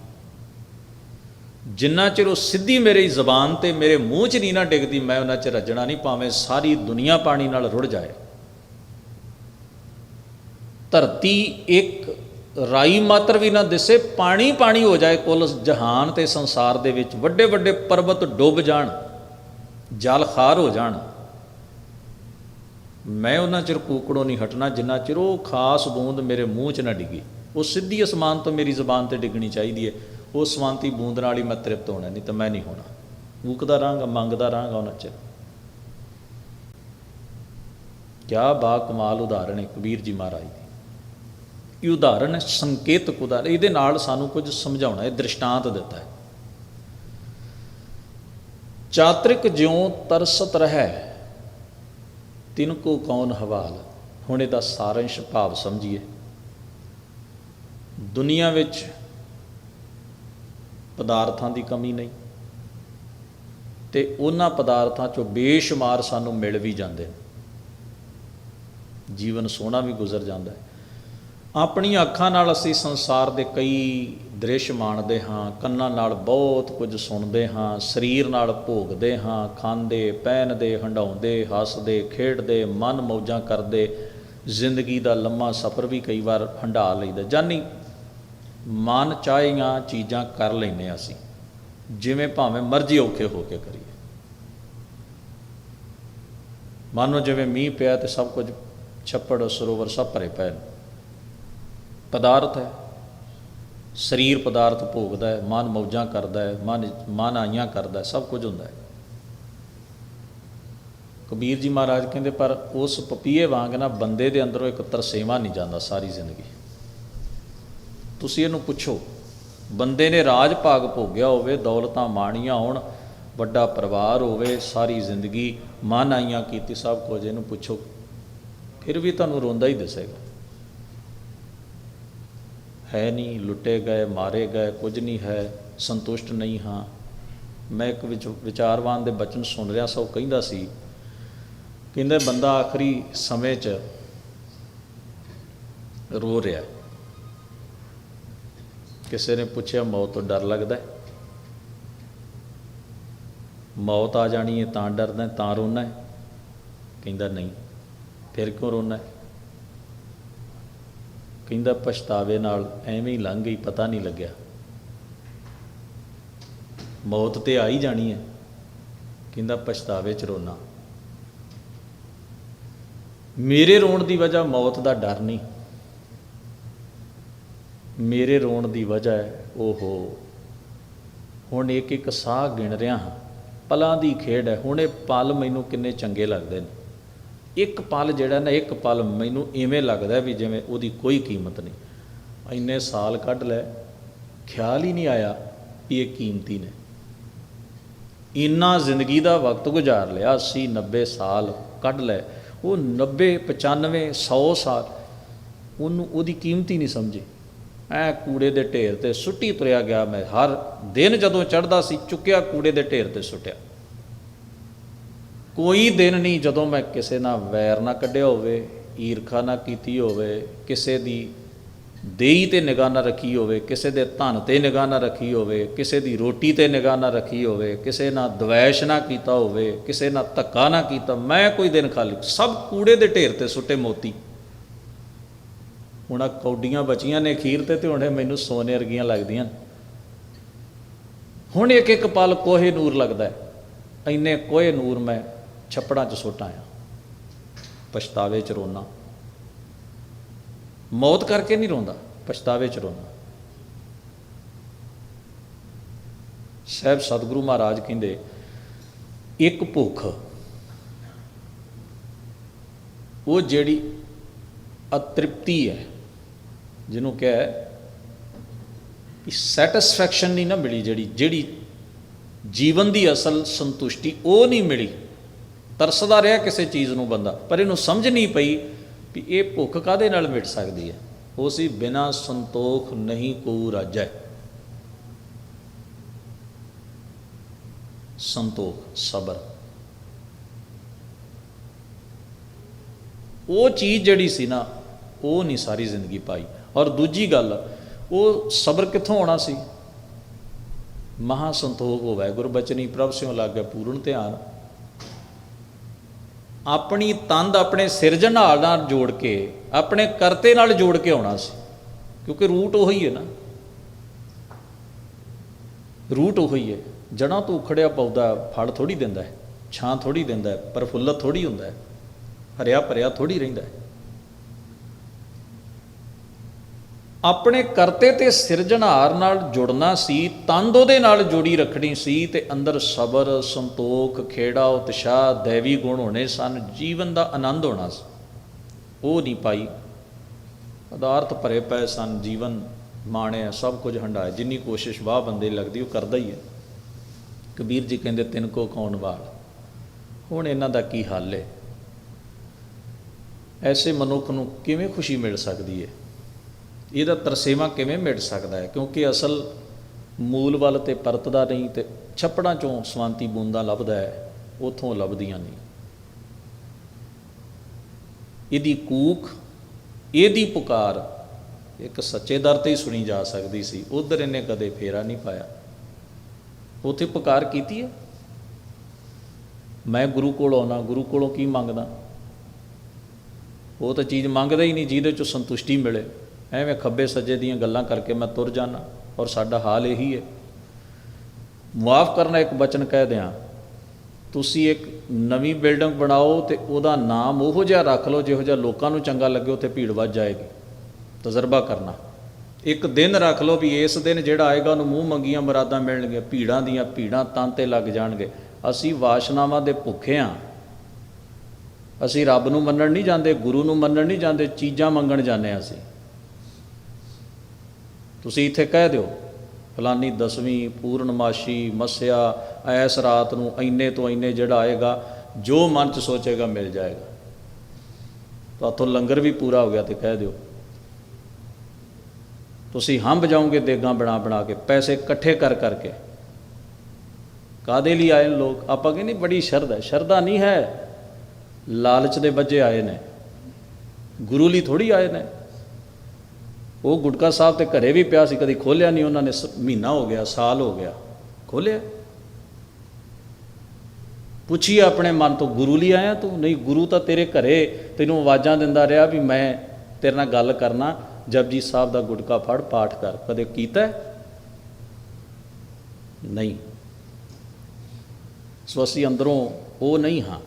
ਜਿੰਨਾ ਚਿਰ ਉਹ ਸਿੱਧੀ ਮੇਰੀ ਜ਼ਬਾਨ ਤੇ ਮੇਰੇ ਮੂੰਹ 'ਚ ਨਹੀਂ ਨਾ ਡਿੱਗਦੀ, ਮੈਂ ਉਹਨਾਂ 'ਚ ਰੱਜਣਾ ਨਹੀਂ, ਭਾਵੇਂ ਸਾਰੀ ਦੁਨੀਆ ਪਾਣੀ ਨਾਲ ਰੁੜ ਜਾਏ। ਧਰਤੀ ਇੱਕ ਰਾਈ ਮਾਤਰ ਵੀ ਨਾ ਦਿਸੇ, ਪਾਣੀ ਪਾਣੀ ਹੋ ਜਾਏ ਕੁੱਲ ਜਹਾਨ ਤੇ ਸੰਸਾਰ ਦੇ ਵਿੱਚ। ਵੱਡੇ ਵੱਡੇ ਪਰਬਤ ਡੁੱਬ ਜਾਣ, ਜਲ ਖਾਰ ਹੋ ਜਾਣ। ਮੈਂ ਉਹਨਾਂ ਚਿਰ ਕੂਕੜੋਂ ਨਹੀਂ ਹਟਣਾ, ਜਿੰਨਾ ਚਿਰ ਉਹ ਖਾਸ ਬੂੰਦ ਮੇਰੇ ਮੂੰਹ 'ਚ ਨਾ ਡਿੱਗੀ। ਉਹ ਸਿੱਧੀ ਅਸਮਾਨ ਤੋਂ ਮੇਰੀ ਜ਼ਬਾਨ ਤੇ ਡਿੱਗਣੀ ਚਾਹੀਦੀ ਹੈ ਉਹ ਸਵਾਂਤੀ ਬੂੰਦ ਨਾਲ ਹੀ ਮੈਂ ਤ੍ਰਿਪਤ ਹੋਣਾ, ਨਹੀਂ ਤਾਂ ਮੈਂ ਨਹੀਂ ਹੋਣਾ। ਕੂਕਦਾ ਰਹਾਂਗਾ, ਮੰਗਦਾ ਰਹਾਂਗਾ ਉਹਨਾਂ ਚਿਰ। ਕਿਆ ਬਾ ਕਮਾਲ ਉਦਾਹਰਣ ਹੈ ਕਬੀਰ ਜੀ ਮਹਾਰਾਜ ਦੀ। ਇਹ ਉਦਾਹਰਣ ਸੰਕੇਤਕ ਉਦਾਹਰਣ ਇਹਦੇ ਨਾਲ ਸਾਨੂੰ ਕੁਝ ਸਮਝਾਉਣਾ ਹੈ ਦ੍ਰਿਸ਼ਟਾਂਤ ਦਿੱਤਾ ਹੈ। ਚਾਤ੍ਰਿਕ ਜਿਉ ਤਰਸਤ ਰਹਿ, ਤਿਨ ਕੋ ਕੌਣ ਹਵਾਲ? ਹੁਣ ਇਹਦਾ ਸਾਰੰਸ਼ ਭਾਵ ਸਮਝੀਏ। ਦੁਨੀਆ ਵਿੱਚ ਪਦਾਰਥਾਂ ਦੀ ਕਮੀ ਨਹੀਂ, ਤੇ ਉਹਨਾਂ ਪਦਾਰਥਾਂ ਚੋਂ ਬੇਸ਼ੁਮਾਰ ਸਾਨੂੰ ਮਿਲ ਵੀ ਜਾਂਦੇ ਨੇ। ਜੀਵਨ ਸੋਹਣਾ ਵੀ ਗੁਜ਼ਰ ਜਾਂਦਾ ਹੈ। ਆਪਣੀਆਂ ਅੱਖਾਂ ਨਾਲ ਅਸੀਂ ਸੰਸਾਰ ਦੇ ਕਈ ਦ੍ਰਿਸ਼ ਮਾਣਦੇ ਹਾਂ, ਕੰਨਾਂ ਨਾਲ ਬਹੁਤ ਕੁਝ ਸੁਣਦੇ ਹਾਂ, ਸਰੀਰ ਨਾਲ ਭੋਗਦੇ ਹਾਂ, ਖਾਂਦੇ, ਪਹਿਨਦੇ ਹੰਡਾਉਂਦੇ ਹੱਸਦੇ, ਖੇਡਦੇ, ਮਨ ਮੌਜਾਂ ਕਰਦੇ, ਜ਼ਿੰਦਗੀ ਦਾ ਲੰਮਾ ਸਫ਼ਰ ਵੀ ਕਈ ਵਾਰ ਹੰਡਾ ਲਈਦਾ। ਜਾਨੀ ਮਨ ਚਾਹੀਆਂ ਚੀਜ਼ਾਂ ਕਰ ਲੈਨੇ ਹਾਂ ਅਸੀਂ, ਜਿਵੇਂ ਭਾਵੇਂ ਮਰਜ਼ੀ ਔਖੇ ਹੋ ਕੇ ਕਰੀਏ। ਮਾਨੋ ਜਿਵੇਂ ਮੀਂਹ ਪਿਆ ਤੇ ਸਭ ਕੁਝ ਛੱਪੜ, ਸਰੋਵਰ ਸਭ ਭਰੇ ਪਏ ਨੇ। ਪਦਾਰਥ ਹੈ। ਸਰੀਰ ਪਦਾਰਥ ਭੋਗਦਾ ਹੈ, ਮਨ ਮੌਜਾਂ ਕਰਦਾ ਹੈ, ਮਨ ਮਨ ਆਈਆਂ ਕਰਦਾ ਹੈ, ਸਭ ਕੁਝ ਹੁੰਦਾ ਹੈ। ਕਬੀਰ ਜੀ ਮਹਾਰਾਜ ਕਹਿੰਦੇ, ਪਰ ਉਸ ਪਪੀਏ ਵਾਂਗ ਨਾ ਬੰਦੇ ਦੇ ਅੰਦਰੋਂ ਇੱਕ ਤਰਸੇਵਾ ਨਹੀਂ ਜਾਂਦਾ ਸਾਰੀ ਜ਼ਿੰਦਗੀ। ਤੁਸੀਂ ਇਹਨੂੰ ਪੁੱਛੋ, ਬੰਦੇ ਨੇ ਰਾਜ ਭਾਗ ਭੋਗਿਆ ਹੋਵੇ, ਦੌਲਤਾਂ ਮਾਣੀਆਂ ਹੋਣ, ਵੱਡਾ ਪਰਿਵਾਰ ਹੋਵੇ, ਸਾਰੀ ਜ਼ਿੰਦਗੀ ਮਨ ਆਈਆਂ ਕੀਤੀ, ਸਭ ਕੁਝ ਇਹਨੂੰ ਪੁੱਛੋ, ਫਿਰ ਵੀ ਤੁਹਾਨੂੰ ਰੋਂਦਾ ਹੀ ਦਿਸੇਗਾ। ਹੈ ਨਹੀਂ ਲੁੱਟੇ ਗਏ, ਮਾਰੇ ਗਏ, ਕੁਝ ਨਹੀਂ ਹੈ, ਸੰਤੁਸ਼ਟ ਨਹੀਂ ਹਾਂ। ਮੈਂ ਇੱਕ ਵਿਚ, ਵਿਚਾਰਵਾਨ ਦੇ ਬਚਨ ਸੁਣ ਰਿਹਾ ਸੋ ਕਹਿੰਦਾ ਸੀ, ਕਹਿੰਦੇ ਬੰਦਾ ਆਖਰੀ ਸਮੇਂ 'ਚ ਰੋ ਰਿਹਾ। ਕਿਸੇ ਨੇ ਪੁੱਛਿਆ, ਮੌਤ ਤੋਂ ਡਰ ਲੱਗਦਾ ਹੈ? ਮੌਤ ਆ ਜਾਣੀ ਹੈ, ਤਾਂ ਡਰਦਾ ਤਾਂ ਰੋਣਾ ਹੈ? ਕਹਿੰਦਾ ਨਹੀਂ, ਫਿਰ ਕਿਉਂ ਰੋਣਾ ਹੈ? ਕਹਿੰਦਾ ਪਛਤਾਵੇ ਨਾਲ ਐਵੇਂ ਹੀ ਲੰਘ ਗਈ, ਪਤਾ ਨਹੀਂ ਲੱਗਿਆ। ਮੌਤ ਤੇ ਆ ਹੀ ਜਾਣੀ ਹੈ, ਕਹਿੰਦਾ ਪਛਤਾਵੇ ਚ ਰੋਣਾ ਮੇਰੇ ਰੋਣ ਦੀ ਵਜ੍ਹਾ ਮੌਤ ਦਾ ਡਰ ਨਹੀਂ। ਮੇਰੇ ਰੋਣ ਦੀ ਵਜ੍ਹਾ ਹੈ, ਓਹੋ। ਹੁਣ ਇੱਕ ਇੱਕ ਸਾਹ ਗਿਣ ਰਿਹਾ ਹਾਂ। ਪਲਾਂ ਦੀ ਖੇਡ ਹੈ, ਹੁਣ ਇਹ ਪਲ ਮੈਨੂੰ ਕਿੰਨੇ ਚੰਗੇ ਲੱਗਦੇ ਨੇ। ਇੱਕ ਪਲ ਜਿਹੜਾ ਨਾ, ਇੱਕ ਪਲ ਮੈਨੂੰ ਇਵੇਂ ਲੱਗਦਾ ਵੀ ਜਿਵੇਂ ਉਹਦੀ ਕੋਈ ਕੀਮਤ ਨਹੀਂ। ਇੰਨੇ ਸਾਲ ਕੱਢ ਲੈ ਖਿਆਲ ਹੀ ਨਹੀਂ ਆਇਆ ਵੀ ਇਹ ਕੀਮਤੀ ਨੇ। ਇੰਨਾ ਜ਼ਿੰਦਗੀ ਦਾ ਵਕਤ ਗੁਜ਼ਾਰ ਲਿਆ 80 90 ਸਾਲ ਕੱਢ ਲੈ ਉਹ 90 95 100 ਸਾਲ, ਉਹਨੂੰ ਉਹਦੀ ਕੀਮਤ ਹੀ ਨਹੀਂ ਸਮਝੀ। ਐ ਕੂੜੇ ਦੇ ਢੇਰ ਤੇ ਸੁੱਟੀ ਤੁਰਿਆ ਗਿਆ ਮੈਂ। ਹਰ ਦਿਨ ਜਦੋਂ ਚੜਦਾ ਸੀ, ਚੁੱਕਿਆ ਕੂੜੇ ਦੇ ਢੇਰ ਤੇ ਸੁੱਟਿਆ। ਕੋਈ ਦਿਨ ਨਹੀਂ ਜਦੋਂ ਮੈਂ ਕਿਸੇ ਨਾਲ ਵੈਰ ਨਾ ਕੱਢਿਆ ਹੋਵੇ, ਈਰਖਾ ਨਾ ਕੀਤੀ ਹੋਵੇ, ਕਿਸੇ ਦੀ ਦੇਈ ਤੇ ਨਿਗਾਹ ਨਾ ਰੱਖੀ ਹੋਵੇ, ਕਿਸੇ ਦੇ ਧਨ ਤੇ ਨਿਗਾਹ ਨਾ ਰੱਖੀ ਹੋਵੇ, ਕਿਸੇ ਦੀ ਰੋਟੀ ਤੇ ਨਿਗਾਹ ਨਾ ਰੱਖੀ ਹੋਵੇ, ਕਿਸੇ ਨਾਲ ਦਵੈਸ਼ ਨਾ ਕੀਤਾ ਹੋਵੇ, ਕਿਸੇ ਨਾਲ ਧੱਕਾ ਨਾ ਕੀਤਾ, ਮੈਂ ਕੋਈ ਦਿਨ ਖਾਲੀ, ਸਭ ਕੂੜੇ ਦੇ ਢੇਰ ਤੇ ਸੁੱਟੇ ਮੋਤੀ। ਹੁਣ ਆਹ ਕੌਡੀਆਂ ਬਚੀਆਂ ਨੇ ਖੀਰ ਤੇ ਤੇ ਹੁਣ ਇਹ ਮੈਨੂੰ ਸੋਨੇ ਵਰਗੀਆਂ ਲੱਗਦੀਆਂ ਹੁਣ ਇੱਕ ਇੱਕ ਪਲ ਕੋਹੇ ਨੂਰ ਲੱਗਦਾ ਹੈ। ਇੰਨੇ ਕੋਹੇ ਨੂਰ ਮੈਂ ਛੱਪੜਾਂ 'ਚ ਸੁੱਟ ਆਇਆ ਪਛਤਾਵੇ 'ਚ ਰੋਣਾ ਮੌਤ ਕਰਕੇ ਨਹੀਂ ਰੋਂਦਾ, ਪਛਤਾਵੇ 'ਚ ਰੋਂਦਾ ਸਾਹਿਬ ਸਤਿਗੁਰੂ ਮਹਾਰਾਜ ਕਹਿੰਦੇ, ਇੱਕ ਭੁੱਖ, ਉਹ ਜਿਹੜੀ ਅਤ੍ਰਿਪਤੀ ਹੈ, ਜਿਹਨੂੰ ਕਿਹਾ ਹੈ ਕਿ ਸੈਟੀਸਫੈਕਸ਼ਨ ਨਹੀਂ ਨਾ ਮਿਲੀ ਜਿਹੜੀ ਜਿਹੜੀ ਜੀਵਨ ਦੀ ਅਸਲ ਸੰਤੁਸ਼ਟੀ ਉਹ ਨਹੀਂ ਮਿਲੀ। ਤਰਸਦਾ ਰਿਹਾ ਕਿਸੇ ਚੀਜ਼ ਨੂੰ ਬੰਦਾ, ਪਰ ਇਹਨੂੰ ਸਮਝ ਨਹੀਂ ਪਈ ਵੀ ਇਹ ਭੁੱਖ ਕਾਦੇ ਨਾਲ ਮਿਟ ਸਕਦੀ ਹੈ। ਉਹ ਸੀ ਬਿਨਾ ਸੰਤੋਖ ਨਹੀਂ ਕੋ ਰਾਜੈ ਸੰਤੋਖ, ਸਬਰ। ਉਹ ਚੀਜ਼ ਜਿਹੜੀ ਸੀ ਨਾ, ਉਹ ਨਹੀਂ ਸਾਰੀ ਜ਼ਿੰਦਗੀ ਪਾਈ। ਔਰ ਦੂਜੀ ਗੱਲ, ਉਹ ਸਬਰ ਕਿੱਥੋਂ ਆਉਣਾ ਸੀ? ਮਹਾ ਸੰਤੋਖ ਹੋਵੇ ਗੁਰਬਚਨੀ ਪ੍ਰਭ ਸਿਉ ਲਾਗੇ ਪੂਰਨ ਧਿਆਨ। ਆਪਣੀ ਤੰਦ ਆਪਣੇ ਸਿਰਜਣ ਸਿਰਜਣਹਾਰ ਨਾਲ ਜੋੜ ਕੇ, ਆਪਣੇ ਕਰਤੇ ਨਾਲ ਜੋੜ ਕੇ ਆਉਣਾ ਸੀ। ਕਿਉਂਕਿ ਰੂਟ ਉਹੀ ਹੈ ਨਾ। ਰੂਟ ਉਹੀ ਹੈ। ਜੜਾਂ ਤੋਂ ਉਖੜਿਆ ਪੌਦਾ ਫਲ ਥੋੜੀ ਦਿੰਦਾ ਹੈ, ਛਾਂ ਥੋੜੀ ਦਿੰਦਾ ਹੈ ਪ੍ਰਫੁੱਲਤ ਥੋੜੀ ਹੁੰਦਾ ਹੈ। ਹਰਿਆ ਭਰਿਆ ਥੋੜੀ ਰਹਿੰਦਾ ਹੈ। ਆਪਣੇ ਕਰਤੇ ਤੇ ਸਿਰਜਣਹਾਰ ਨਾਲ ਜੁੜਨਾ ਸੀ, ਤੰਦ ਉਹਦੇ ਨਾਲ ਜੋੜੀ ਰੱਖਣੀ ਸੀ ਤੇ ਅੰਦਰ ਸਬਰ, ਸੰਤੋਖ, ਖੇੜਾ, ਉਤਸ਼ਾਹ, ਦੇਵੀ ਗੁਣ ਹੋਣੇ ਸਨ, ਜੀਵਨ ਦਾ ਆਨੰਦ ਹੋਣਾ ਸੀ। ਉਹ ਨਹੀਂ ਪਾਈ। ਪਦਾਰਥ ਭਰੇ ਪਏ ਸਨ, ਜੀਵਨ ਮਾਣਿਆ ਸਭ ਕੁਝ ਹੰਡਾਇਆ ਜਿੰਨੀ ਕੋਸ਼ਿਸ਼ ਵਾਹ ਬੰਦੇ ਲੱਗਦੀ, ਉਹ ਕਰਦਾ ਹੀ ਹੈ। ਕਬੀਰ ਜੀ ਕਹਿੰਦੇ, ਤਿੰਨ ਕੋ ਕੌਣ ਵਾਲ? ਹੁਣ ਇਹਨਾਂ ਦਾ ਕੀ ਹੱਲ ਹੈ ਐਸੇ ਮਨੁੱਖ ਨੂੰ ਕਿਵੇਂ ਖੁਸ਼ੀ ਮਿਲ ਸਕਦੀ ਹੈ ਇਹਦਾ ਤਰਸੇਵਾ ਕਿਵੇਂ ਮਿਟ ਸਕਦਾ ਹੈ? ਕਿਉਂਕਿ ਅਸਲ ਮੂਲ ਵੱਲ ਤੇ ਪਰਤਦਾ ਨਹੀਂ ਤੇ ਛੱਪੜਾਂ ਚੋਂ ਸਵਾਂਤੀ ਬੂੰਦਾਂ ਲੱਭਦਾ ਹੈ, ਉਥੋਂ ਲੱਭਦੀਆਂ ਨਹੀਂ। ਇਹਦੀ ਕੂਕ, ਇਹਦੀ ਪੁਕਾਰ ਇੱਕ ਸੱਚੇ ਦਰ ਤੇ ਹੀ ਸੁਣੀ ਜਾ ਸਕਦੀ ਸੀ। ਉਧਰ ਇਹਨੇ ਕਦੇ ਫੇਰਾ ਨਹੀਂ ਪਾਇਆ। ਉਥੇ ਪੁਕਾਰ ਕੀਤੀ ਹੈ? ਮੈਂ ਗੁਰੂ ਕੋਲ ਆਉਣਾ, ਗੁਰੂ ਕੋਲੋਂ ਕੀ ਮੰਗਦਾ? ਉਹ ਤਾਂ ਚੀਜ਼ ਮੰਗਦਾ ਹੀ ਨਹੀਂ ਜਿਹਦੇ ਚੋਂ ਸੰਤੁਸ਼ਟੀ ਮਿਲੇ। ਐਵੇਂ ਖੱਬੇ ਸੱਜੇ ਦੀਆਂ ਗੱਲਾਂ ਕਰਕੇ ਮੈਂ ਤੁਰ ਜਾਣਾ ਔਰ ਸਾਡਾ ਹਾਲ ਇਹੀ ਹੈ। ਮਾਫ ਕਰਨਾ ਇੱਕ ਬਚਨ ਕਹਿ ਦਿਆਂ, ਤੁਸੀਂ ਇੱਕ ਨਵੀਂ ਬਿਲਡਿੰਗ ਬਣਾਓ ਤੇ ਉਹਦਾ ਨਾਮ ਉਹੋ ਜਿਹਾ ਰੱਖ ਲਓ ਜਿਹੋ ਜਿਹਾ ਲੋਕਾਂ ਨੂੰ ਚੰਗਾ ਲੱਗੇ, ਉੱਥੇ ਭੀੜ ਵੱਧ ਜਾਏਗੀ। ਤਜਰਬਾ ਕਰਨਾ। ਇੱਕ ਦਿਨ ਰੱਖ ਲਓ ਵੀ ਇਸ ਦਿਨ ਜਿਹੜਾ ਆਏਗਾ ਉਹਨੂੰ ਮੂੰਹ ਮੰਗੀਆਂ ਮੁਰਾਦਾਂ ਮਿਲਣਗੀਆਂ, ਭੀੜਾਂ ਦੀਆਂ ਭੀੜਾਂ ਤਨ ਤੇ ਲੱਗ ਜਾਣਗੇ। ਅਸੀਂ ਵਾਸ਼ਨਾਵਾਂ ਦੇ ਭੁੱਖੇ ਹਾਂ ਅਸੀਂ ਰੱਬ ਨੂੰ ਮੰਨਣ ਨਹੀਂ ਜਾਂਦੇ, ਗੁਰੂ ਨੂੰ ਮੰਨਣ ਨਹੀਂ ਜਾਂਦੇ, ਚੀਜ਼ਾਂ ਮੰਗਣ ਜਾਂਦੇ ਹਾਂ ਅਸੀਂ। ਤੁਸੀਂ ਇੱਥੇ ਕਹਿ ਦਿਓ, ਫਲਾਨੀ ਦਸਵੀਂ, ਪੂਰਨਮਾਸ਼ੀ, ਮਸਿਆ, ਐਸ ਰਾਤ ਨੂੰ ਇੰਨੇ ਤੋਂ ਇੰਨੇ ਜਿਹੜਾ ਆਏਗਾ, ਜੋ ਮਨ ਚ ਸੋਚੇਗਾ ਮਿਲ ਜਾਏਗਾ। ਤਾਂ ਤੁਹਾਥੋਂ ਲੰਗਰ ਵੀ ਪੂਰਾ ਹੋ ਗਿਆ ਤੇ ਕਹਿ ਦਿਓ। ਤੁਸੀਂ ਹੰਬ ਜਾਓਗੇ ਦੇਗਾ ਬਣਾ ਬਣਾ ਕੇ, ਪੈਸੇ ਇਕੱਠੇ ਕਰ ਕਰਕੇ। ਕਾਦੇ ਲਈ ਆਏ ਨੇ ਲੋਕ? ਆਪਾਂ ਕਹਿੰਦੇ ਬੜੀ ਸ਼ਰਧਾ ਹੈ। ਸ਼ਰਧਾ ਨਹੀਂ ਹੈ। ਲਾਲਚ ਦੇ ਵੱਜੇ ਆਏ ਨੇ। ਗੁਰੂ ਲਈ ਥੋੜੀ ਆਏ ਨੇ। ਉਹ ਗੁਟਕਾ ਸਾਹਿਬ ਤੇ ਘਰੇ ਵੀ ਪਿਆ ਸੀ, ਕਦੀ ਖੋਲਿਆ ਨਹੀਂ ਉਹਨਾਂ ਨੇ, ਸ- ਮਹੀਨਾ ਹੋ ਗਿਆ, ਸਾਲ ਹੋ ਗਿਆ। ਖੋਲਿਆ? ਪੁੱਛੀ ਆਪਣੇ ਮਨ ਤੋਂ, ਗੁਰੂ ਲਈ ਆਇਆ ਤੂੰ? ਨਹੀਂ, ਗੁਰੂ ਤਾਂ ਤੇਰੇ ਘਰੇ, ਤੈਨੂੰ ਆਵਾਜ਼ਾਂ ਦਿੰਦਾ ਰਿਹਾ ਵੀ ਮੈਂ ਤੇਰੇ ਨਾਲ ਗੱਲ ਕਰਨਾ। ਜਪਜੀ ਸਾਹਿਬ ਦਾ ਗੁਟਕਾ ਫੜ, ਪਾਠ ਕਰ। ਕਦੇ ਕੀਤਾ? ਨਹੀਂ। ਸੋ ਅਸੀਂ ਅੰਦਰੋਂ, ਉਹ ਨਹੀਂ ਹਾਂ।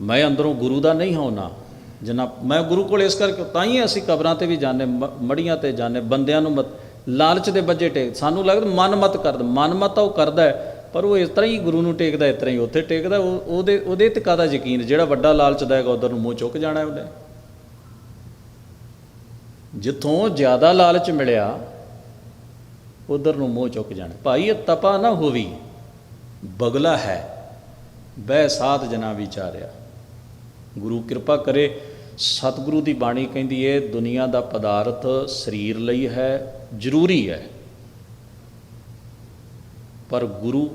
ਮੈਂ ਅੰਦਰੋਂ ਗੁਰੂ ਦਾ ਨਹੀਂ ਹਾਂ ਨਾ ਜਿੰਨਾ ਮੈਂ ਗੁਰੂ ਕੋਲ ਇਸ ਕਰਕੇ ਤਾਂ ਹੀ ਅਸੀਂ ਕਬਰਾਂ ਤੇ ਵੀ ਜਾਂਦੇ, ਮ- ਮੜੀਆਂ ਤੇ ਜਾਂਦੇ, ਬੰਦਿਆਂ ਨੂੰ ਮਤ, ਲਾਲਚ ਦੇ ਬੱਜੇ ਟੇਕ, ਸਾਨੂੰ ਲੱਗਦਾ ਮਨ ਮਤ ਕਰਦਾ, ਮਨ ਮਤ ਉਹ ਕਰਦਾ ਪਰ ਉਹ ਇਸ ਤਰ੍ਹਾਂ ਹੀ ਗੁਰੂ ਨੂੰ ਟੇਕਦਾ, ਇਸ ਤਰ੍ਹਾਂ ਹੀ ਉੱਥੇ ਟੇਕਦਾ ਉਹਦੇ ਉਹਦੇ ਤੇ ਕਾਦਾ ਯਕੀਨ ਜਿਹੜਾ ਵੱਡਾ ਲਾਲਚ ਦਾ ਹੈਗਾ, ਉਧਰ ਨੂੰ ਮੂੰਹ ਚੁੱਕ ਜਾਣਾ ਉਹਨੇ। ਜਿੱਥੋਂ ਜ਼ਿਆਦਾ ਲਾਲਚ ਮਿਲਿਆ, ਉਧਰ ਨੂੰ ਮੂੰਹ ਚੁੱਕ ਜਾਣਾ ਭਾਈ, ਇਹ ਤਪਾ ਨਾ ਹੋਵੀ, ਬਗਲਾ ਹੈ, ਬਹਿ ਸਾਧ ਜਨਾ ਵਿਚਾਰਿਆ। ਗੁਰੂ ਕਿਰਪਾ ਕਰੇ ਸਤਿਗੁਰੂ ਦੀ ਬਾਣੀ ਕਹਿੰਦੀ ਏ, ਦੁਨੀਆ ਦਾ ਪਦਾਰਥ ਸਰੀਰ ਲਈ ਹੈ, ਜ਼ਰੂਰੀ ਹੈ। ਪਰ ਗੁਰੂ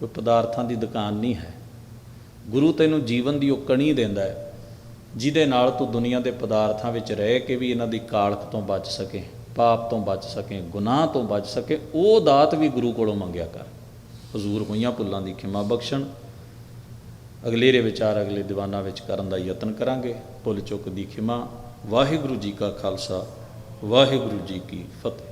ਕੋਈ ਪਦਾਰਥਾਂ ਦੀ ਦੁਕਾਨ ਨਹੀਂ ਹੈ। ਗੁਰੂ ਤੈਨੂੰ ਜੀਵਨ ਦੀ ਉਹ ਕਣੀ ਦਿੰਦਾ ਹੈ, ਜਿਹਦੇ ਨਾਲ ਤੂੰ ਦੁਨੀਆ ਦੇ ਪਦਾਰਥਾਂ ਵਿੱਚ ਰਹਿ ਕੇ ਵੀ ਇਹਨਾਂ ਦੀ ਕਾਲਖ ਤੋਂ ਬਚ ਸਕੇ, ਪਾਪ ਤੋਂ ਬਚ ਸਕੇ, ਗੁਨਾਹ ਤੋਂ ਬਚ ਸਕੇ, ਉਹ ਦਾਤ ਵੀ ਗੁਰੂ ਕੋਲੋਂ ਮੰਗਿਆ ਕਰ। ਹਜ਼ੂਰ ਹੋਈਆਂ ਭੁੱਲਾਂ ਦੀ ਖਿਮਾ ਬਖਸ਼ਣ ਅਗਲੇਰੇ ਵਿਚਾਰ ਅਗਲੇ ਦੀਵਾਨਾਂ ਵਿੱਚ ਕਰਨ ਦਾ ਯਤਨ ਕਰਾਂਗੇ। ਭੁੱਲ ਚੁੱਕ ਦੀ ਖਿਮਾ। ਵਾਹਿਗੁਰੂ ਜੀ ਕਾ ਖਾਲਸਾ, ਵਾਹਿਗੁਰੂ ਜੀ ਕੀ ਫਤਿਹ।